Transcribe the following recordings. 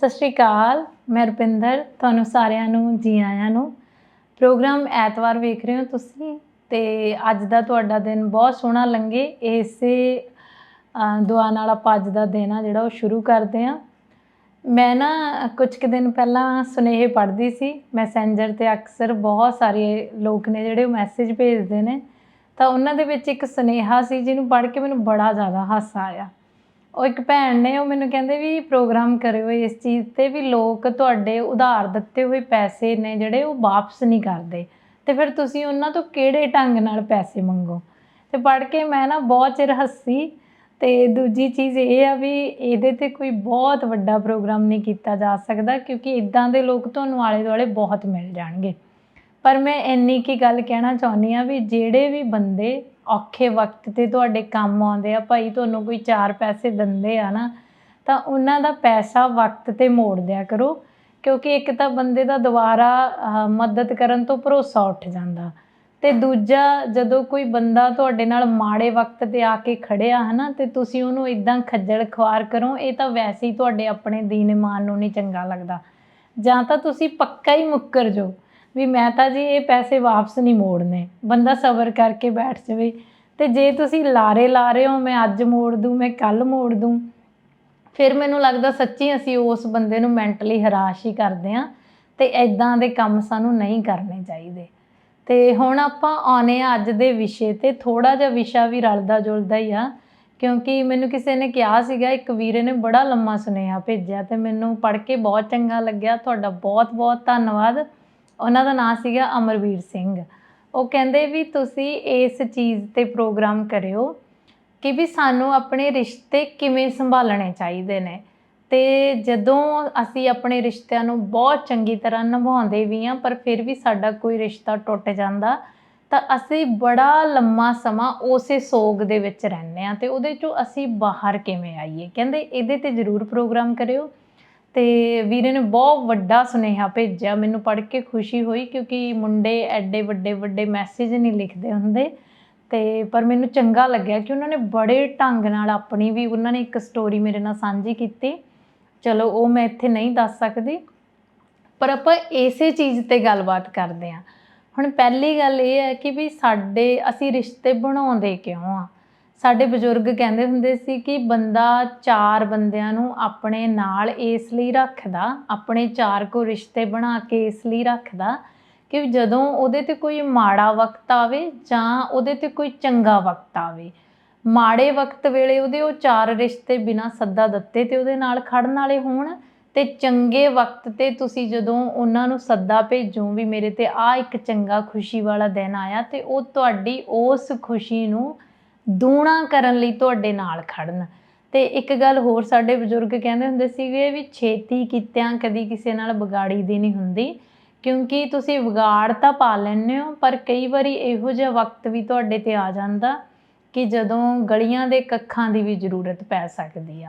ਸਤਿ ਸ਼੍ਰੀ ਅਕਾਲ, ਮੈਂ ਰੁਪਿੰਦਰ, ਤੁਹਾਨੂੰ ਸਾਰਿਆਂ ਨੂੰ, ਜੀ ਆਇਆਂ ਨੂੰ। ਪ੍ਰੋਗਰਾਮ ਐਤਵਾਰ ਵੇਖ ਰਹੇ ਹੋ ਤੁਸੀਂ ਤੇ ਅੱਜ ਦਾ ਤੁਹਾਡਾ ਦਿਨ ਬਹੁਤ ਸੋਹਣਾ ਲੰਘੇ। ਇਸੇ ਦੁਆ ਨਾਲ ਆਪਾਂ ਅੱਜ ਦਾ ਦਿਨ ਆ ਜਿਹੜਾ ਉਹ ਸ਼ੁਰੂ ਕਰਦੇ ਹਾਂ। ਮੈਂ ਨਾ ਕੁਝ ਕੁ ਦਿਨ ਪਹਿਲਾਂ ਸੁਨੇਹੇ ਪੜ੍ਹਦੀ ਸੀ, ਮੈਸੇਂਜਰ ਤੇ ਅਕਸਰ ਬਹੁਤ ਸਾਰੇ ਲੋਕ ਨੇ ਜਿਹੜੇ ਉਹ ਮੈਸੇਜ ਭੇਜਦੇ ਨੇ। ਤਾਂ ਉਹਨਾਂ ਦੇ ਵਿੱਚ ਇੱਕ ਸੁਨੇਹਾ ਸੀ ਜਿਹਨੂੰ ਪੜ੍ਹ ਕੇ ਮੈਨੂੰ ਬੜਾ ਜ਼ਿਆਦਾ ਹਾਸਾ ਆਇਆ। ਉਹ ਇੱਕ ਭੈਣ ਨੇ, ਉਹ ਮੈਨੂੰ ਕਹਿੰਦੇ ਵੀ ਪ੍ਰੋਗਰਾਮ ਕਰਿਓ ਇਸ ਚੀਜ਼ ਤੇ ਵੀ ਲੋਕ ਤੁਹਾਡੇ ਉਧਾਰ ਦਿੱਤੇ ਹੋਏ ਪੈਸੇ ਨੇ ਜਿਹੜੇ ਉਹ ਵਾਪਸ ਨਹੀਂ ਕਰਦੇ। ਤੇ ਫਿਰ ਤੁਸੀਂ ਉਹਨਾਂ ਤੋਂ ਕਿਹੜੇ ਢੰਗ ਨਾਲ ਪੈਸੇ ਮੰਗੋ? ਤੇ ਪੜ੍ਹ ਕੇ ਮੈਂ ਨਾ ਬਹੁਤ ਚਿਰ ਹੱਸੀ ਤੇ ਦੂਜੀ ਚੀਜ਼ ਇਹ ਆ ਵੀ ਇਹਦੇ ਤੇ ਕੋਈ ਬਹੁਤ ਵੱਡਾ ਪ੍ਰੋਗਰਾਮ ਨਹੀਂ ਕੀਤਾ ਜਾ ਸਕਦਾ ਕਿਉਂਕਿ ਇਦਾਂ ਦੇ ਲੋਕ ਤੁਹਾਨੂੰ ਆਲੇ ਦੁਆਲੇ ਬਹੁਤ ਮਿਲ ਜਾਣਗੇ। ਪਰ ਮੈਂ ਇੰਨੀ ਕੀ ਗੱਲ ਕਹਿਣਾ ਚਾਹੁੰਦੀ ਆ ਵੀ ਜਿਹੜੇ ਵੀ ਬੰਦੇ ਔਖੇ ਵਕਤ ਤੇ ਤੁਹਾਡੇ ਕੰਮ ਆਉਂਦੇ ਆ, ਭਾਈ ਤੁਹਾਨੂੰ ਕੋਈ ਚਾਰ ਪੈਸੇ ਦਿੰਦੇ ਆ ਨਾ, ਤਾਂ ਉਹਨਾਂ ਦਾ ਪੈਸਾ ਵਕਤ ਤੇ ਮੋੜ ਦਿਆ ਕਰੋ, ਕਿਉਂਕਿ ਇੱਕ ਤਾਂ ਬੰਦੇ ਦਾ ਦੁਬਾਰਾ ਮਦਦ ਕਰਨ ਤੋਂ ਭਰੋਸਾ ਉੱਠ ਜਾਂਦਾ। ਤੇ ਦੂਜਾ, ਜਦੋਂ ਕੋਈ ਬੰਦਾ ਤੁਹਾਡੇ ਨਾਲ ਮਾੜੇ ਵਕਤ ਤੇ ਆ ਕੇ ਖੜਿਆ ਹਨਾ, ਤੇ ਤੁਸੀਂ ਉਹਨੂੰ ਇਦਾਂ ਖੱਜਲ ਖੁਆਰ ਕਰੋ, ਇਹ ਤਾਂ ਵੈਸੇ ਹੀ ਤੁਹਾਡੇ ਆਪਣੇ ਦੀਨ ਇਮਾਨ ਨੂੰ ਨਹੀਂ ਚੰਗਾ ਲੱਗਦਾ। ਜਾਂ ਤਾਂ ਤੁਸੀਂ ਪੱਕਾ ਹੀ ਮੁੱਕਰ ਜਾਓ। ਵੀ ਮੈਂ ਤਾਂ ਜੀ ਇਹ ਪੈਸੇ ਵਾਪਸ ਨਹੀਂ ਮੋੜਨੇ। ਬੰਦਾ ਸਬਰ ਕਰਕੇ ਬੈਠ ਜਾਵੇ। ਤੇ ਜੇ ਤੁਸੀਂ ਲਾਰੇ ਲਾ ਰਹੇ ਹੋ, ਮੈਂ ਅੱਜ ਮੋੜ ਦੂੰ, ਮੈਂ ਕੱਲ ਮੋੜ ਦੂੰ, ਫਿਰ ਮੈਨੂੰ ਲੱਗਦਾ ਸੱਚੀ ਅਸੀਂ ਉਸ ਬੰਦੇ ਨੂੰ ਮੈਂਟਲੀ ਹਰਾਸ਼ ਹੀ ਕਰਦੇ ਆ ਤੇ ਐਦਾਂ ਦੇ ਕੰਮ ਸਾਨੂੰ ਨਹੀਂ ਕਰਨੇ ਚਾਹੀਦੇ। ਤੇ ਹੁਣ ਆਪਾਂ ਆਉਨੇ ਆ ਅੱਜ ਦੇ ਵਿਸ਼ੇ ਤੇ ਥੋੜਾ ਜਿਹਾ ਵਿਸ਼ਾ ਵੀ ਰਲਦਾ ਜੁਲਦਾ ਹੀ ਆ, ਕਿਉਂਕਿ ਮੈਨੂੰ ਕਿਸੇ ਨੇ ਕਿਹਾ ਸੀਗਾ, ਇੱਕ ਵੀਰੇ ਨੇ ਬੜਾ ਲੰਮਾ ਸੁਨੇਹਾ ਭੇਜਿਆ ਤੇ ਮੈਨੂੰ ਪੜ੍ਹ ਕੇ ਬਹੁਤ ਚੰਗਾ ਲੱਗਿਆ। ਤੁਹਾਡਾ ਬਹੁਤ ਬਹੁਤ ਧੰਨਵਾਦ। ਉਹਨਾਂ ਦਾ ਨਾਮ ਸੀਗਾ ਅਮਰਵੀਰ ਸਿੰਘ। ਉਹ ਕਹਿੰਦੇ ਵੀ ਤੁਸੀਂ ਇਸ ਚੀਜ਼ ਤੇ ਪ੍ਰੋਗਰਾਮ ਕਰਿਓ ਕਿ ਵੀ ਸਾਨੂੰ ਆਪਣੇ ਰਿਸ਼ਤੇ ਕਿਵੇਂ ਸੰਭਾਲਣੇ ਚਾਹੀਦੇ ਨੇ। ਤੇ ਜਦੋਂ ਅਸੀਂ ਆਪਣੇ ਰਿਸ਼ਤਿਆਂ ਨੂੰ ਬਹੁਤ ਚੰਗੀ ਤਰ੍ਹਾਂ ਨਿਭਾਉਂਦੇ ਵੀ ਹਾਂ, ਪਰ ਫਿਰ ਵੀ ਸਾਡਾ ਕੋਈ ਰਿਸ਼ਤਾ ਟੁੱਟ ਜਾਂਦਾ, ਤਾਂ ਅਸੀਂ ਬੜਾ ਲੰਮਾ ਸਮਾਂ ਉਸੇ ਸੋਗ ਦੇ ਵਿੱਚ ਰਹਿੰਦੇ ਆ ਤੇ ਉਹਦੇ ਚੋਂ ਅਸੀਂ ਬਾਹਰ ਕਿਵੇਂ ਆਈਏ? ਕਹਿੰਦੇ ਇਹਦੇ ਤੇ ਜ਼ਰੂਰ ਪ੍ਰੋਗਰਾਮ ਕਰਿਓ। ਤੇ ਵੀਰੇ ਨੇ ਬਹੁਤ ਵੱਡਾ ਸੁਨੇਹਾ ਭੇਜਿਆ, ਮੈਨੂੰ ਪੜ੍ਹ ਕੇ ਖੁਸ਼ੀ ਹੋਈ ਕਿਉਂਕਿ ਮੁੰਡੇ ਐਡੇ ਵੱਡੇ ਵੱਡੇ ਮੈਸੇਜ ਨਹੀਂ ਲਿਖਦੇ ਹੁੰਦੇ। ਤੇ ਪਰ ਮੈਨੂੰ ਚੰਗਾ ਲੱਗਿਆ ਕਿ ਉਹਨਾਂ ਨੇ ਬੜੇ ਢੰਗ ਨਾਲ ਆਪਣੀ ਵੀ ਉਹਨਾਂ ਨੇ ਇੱਕ ਸਟੋਰੀ ਮੇਰੇ ਨਾਲ ਸਾਂਝੀ ਕੀਤੀ। ਚਲੋ, ਉਹ ਮੈਂ ਇੱਥੇ ਨਹੀਂ ਦੱਸ ਸਕਦੀ, ਪਰ ਆਪਾਂ ਇਸੇ ਚੀਜ਼ ਤੇ ਗੱਲਬਾਤ ਕਰਦੇ ਹਾਂ। ਹੁਣ ਪਹਿਲੀ ਗੱਲ ਇਹ ਹੈ ਕਿ ਵੀ ਸਾਡੇ, ਅਸੀਂ ਰਿਸ਼ਤੇ ਬਣਾਉਂਦੇ ਕਿਉਂ ਆ ਸਾਡੇ ਬਜ਼ੁਰਗ ਕਹਿੰਦੇ ਹੁੰਦੇ ਸੀ ਕਿ ਬੰਦਾ ਚਾਰ ਬੰਦਿਆਂ ਨੂੰ ਆਪਣੇ ਨਾਲ ਇਸ ਲਈ ਰੱਖਦਾ, ਆਪਣੇ ਚਾਰ ਕੋ ਰਿਸ਼ਤੇ ਬਣਾ ਕੇ ਇਸ ਲਈ ਰੱਖਦਾ ਕਿ ਜਦੋਂ ਉਹਦੇ ਤੇ ਕੋਈ ਮਾੜਾ ਵਕਤ ਆਵੇ ਜਾਂ ਉਹਦੇ ਤੇ ਕੋਈ ਚੰਗਾ ਵਕਤ ਆਵੇ। ਮਾੜੇ ਵਕਤ ਵੇਲੇ ਉਹਦੇ ਉਹ ਚਾਰ ਰਿਸ਼ਤੇ ਬਿਨਾਂ ਸੱਦਾ ਦਿੱਤੇ ਤੇ ਉਹਦੇ ਨਾਲ ਖੜਨ ਵਾਲੇ ਹੋਣ ਤੇ ਚੰਗੇ ਵਕਤ ਤੇ ਤੁਸੀਂ ਜਦੋਂ ਉਹਨਾਂ ਨੂੰ ਸੱਦਾ ਭੇਜੋ ਵੀ ਮੇਰੇ ਤੇ ਆ ਇੱਕ ਚੰਗਾ ਖੁਸ਼ੀ ਵਾਲਾ ਦਿਨ ਆਇਆ ਤੇ ਉਹ ਤੁਹਾਡੀ ਉਸ ਖੁਸ਼ੀ ਨੂੰ ਦੂਣਾ ਕਰਨ ਲਈ ਤੁਹਾਡੇ ਨਾਲ ਖੜਨ। ਤੇ ਇੱਕ ਗੱਲ ਹੋਰ ਸਾਡੇ ਬਜ਼ੁਰਗ ਕਹਿੰਦੇ ਹੁੰਦੇ ਸੀਗੇ ਵੀ ਛੇਤੀ ਕੀਤਿਆਂ ਕਦੀ ਕਿਸੇ ਨਾਲ ਵਿਗਾੜੀ ਦੀ ਨਹੀਂ ਹੁੰਦੀ, ਕਿਉਂਕਿ ਤੁਸੀਂ ਵਿਗਾੜ ਤਾਂ ਪਾ ਲੈਂਦੇ ਹੋ, ਪਰ ਕਈ ਵਾਰੀ ਇਹੋ ਜਿਹਾ ਵਕਤ ਵੀ ਤੁਹਾਡੇ ਤੇ ਆ ਜਾਂਦਾ ਕਿ ਜਦੋਂ ਗਲੀਆਂ ਦੇ ਕੱਖਾਂ ਦੀ ਵੀ ਜ਼ਰੂਰਤ ਪੈ ਸਕਦੀ ਆ।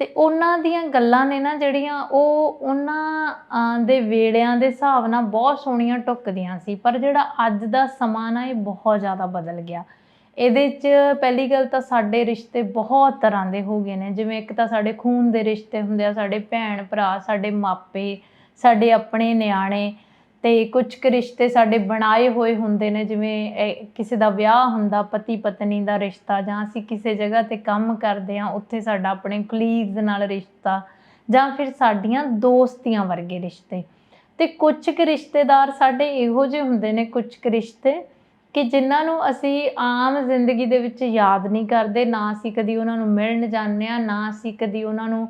ਤੇ ਉਹਨਾਂ ਦੀਆਂ ਗੱਲਾਂ ਨੇ ਨਾ ਜਿਹੜੀਆਂ ਉਹ ਉਹਨਾਂ ਦੇ ਵੇੜਿਆਂ ਦੇ ਹਿਸਾਬ ਨਾਲ ਬਹੁਤ ਸੋਹਣੀਆਂ ਟੁੱਕਦੀਆਂ ਸੀ, ਪਰ ਜਿਹੜਾ ਅੱਜ ਦਾ ਸਮਾਂ ਨਾ ਇਹ ਬਹੁਤ ਜ਼ਿਆਦਾ ਬਦਲ ਗਿਆ। ਇਹਦੇ 'ਚ ਪਹਿਲੀ ਗੱਲ ਤਾਂ ਸਾਡੇ ਰਿਸ਼ਤੇ ਬਹੁਤ ਤਰ੍ਹਾਂ ਦੇ ਹੋ ਗਏ ਨੇ। ਜਿਵੇਂ ਇੱਕ ਤਾਂ ਸਾਡੇ ਖੂਨ ਦੇ ਰਿਸ਼ਤੇ ਹੁੰਦੇ ਆ, ਸਾਡੇ ਭੈਣ ਭਰਾ, ਸਾਡੇ ਮਾਪੇ, ਸਾਡੇ ਆਪਣੇ ਨਿਆਣੇ ਤੇ ਕੁਝ ਕੁ ਰਿਸ਼ਤੇ ਸਾਡੇ ਬਣਾਏ ਹੋਏ ਹੁੰਦੇ ਨੇ। ਜਿਵੇਂ ਕਿਸੇ ਦਾ ਵਿਆਹ ਹੁੰਦਾ, ਪਤੀ ਪਤਨੀ ਦਾ ਰਿਸ਼ਤਾ ਜਾਂ ਅਸੀਂ ਕਿਸੇ ਜਗ੍ਹਾ ਤੇ ਕੰਮ ਕਰਦੇ ਆ ਉੱਥੇ ਸਾਡਾ ਆਪਣੇ ਕਲੀਗਸ ਨਾਲ ਰਿਸ਼ਤਾ ਜਾਂ ਫਿਰ ਸਾਡੀਆਂ ਦੋਸਤੀਆਂ ਵਰਗੇ ਰਿਸ਼ਤੇ। ਤੇ ਕੁਝ ਕੁ ਰਿਸ਼ਤੇਦਾਰ ਸਾਡੇ ਇਹੋ ਜਿਹੇ ਹੁੰਦੇ ਨੇ ਕੁਝ ਕੁ ਰਿਸ਼ਤੇ ਕਿ ਜਿਨ੍ਹਾਂ ਨੂੰ ਅਸੀਂ ਆਮ ਜ਼ਿੰਦਗੀ ਦੇ ਵਿੱਚ ਯਾਦ ਨਹੀਂ ਕਰਦੇ, ਨਾ ਅਸੀਂ ਕਦੀ ਉਹਨਾਂ ਨੂੰ ਮਿਲਣ ਜਾਂਦੇ ਆ ਨਾ ਅਸੀਂ ਕਦੀ ਉਹਨਾਂ ਨੂੰ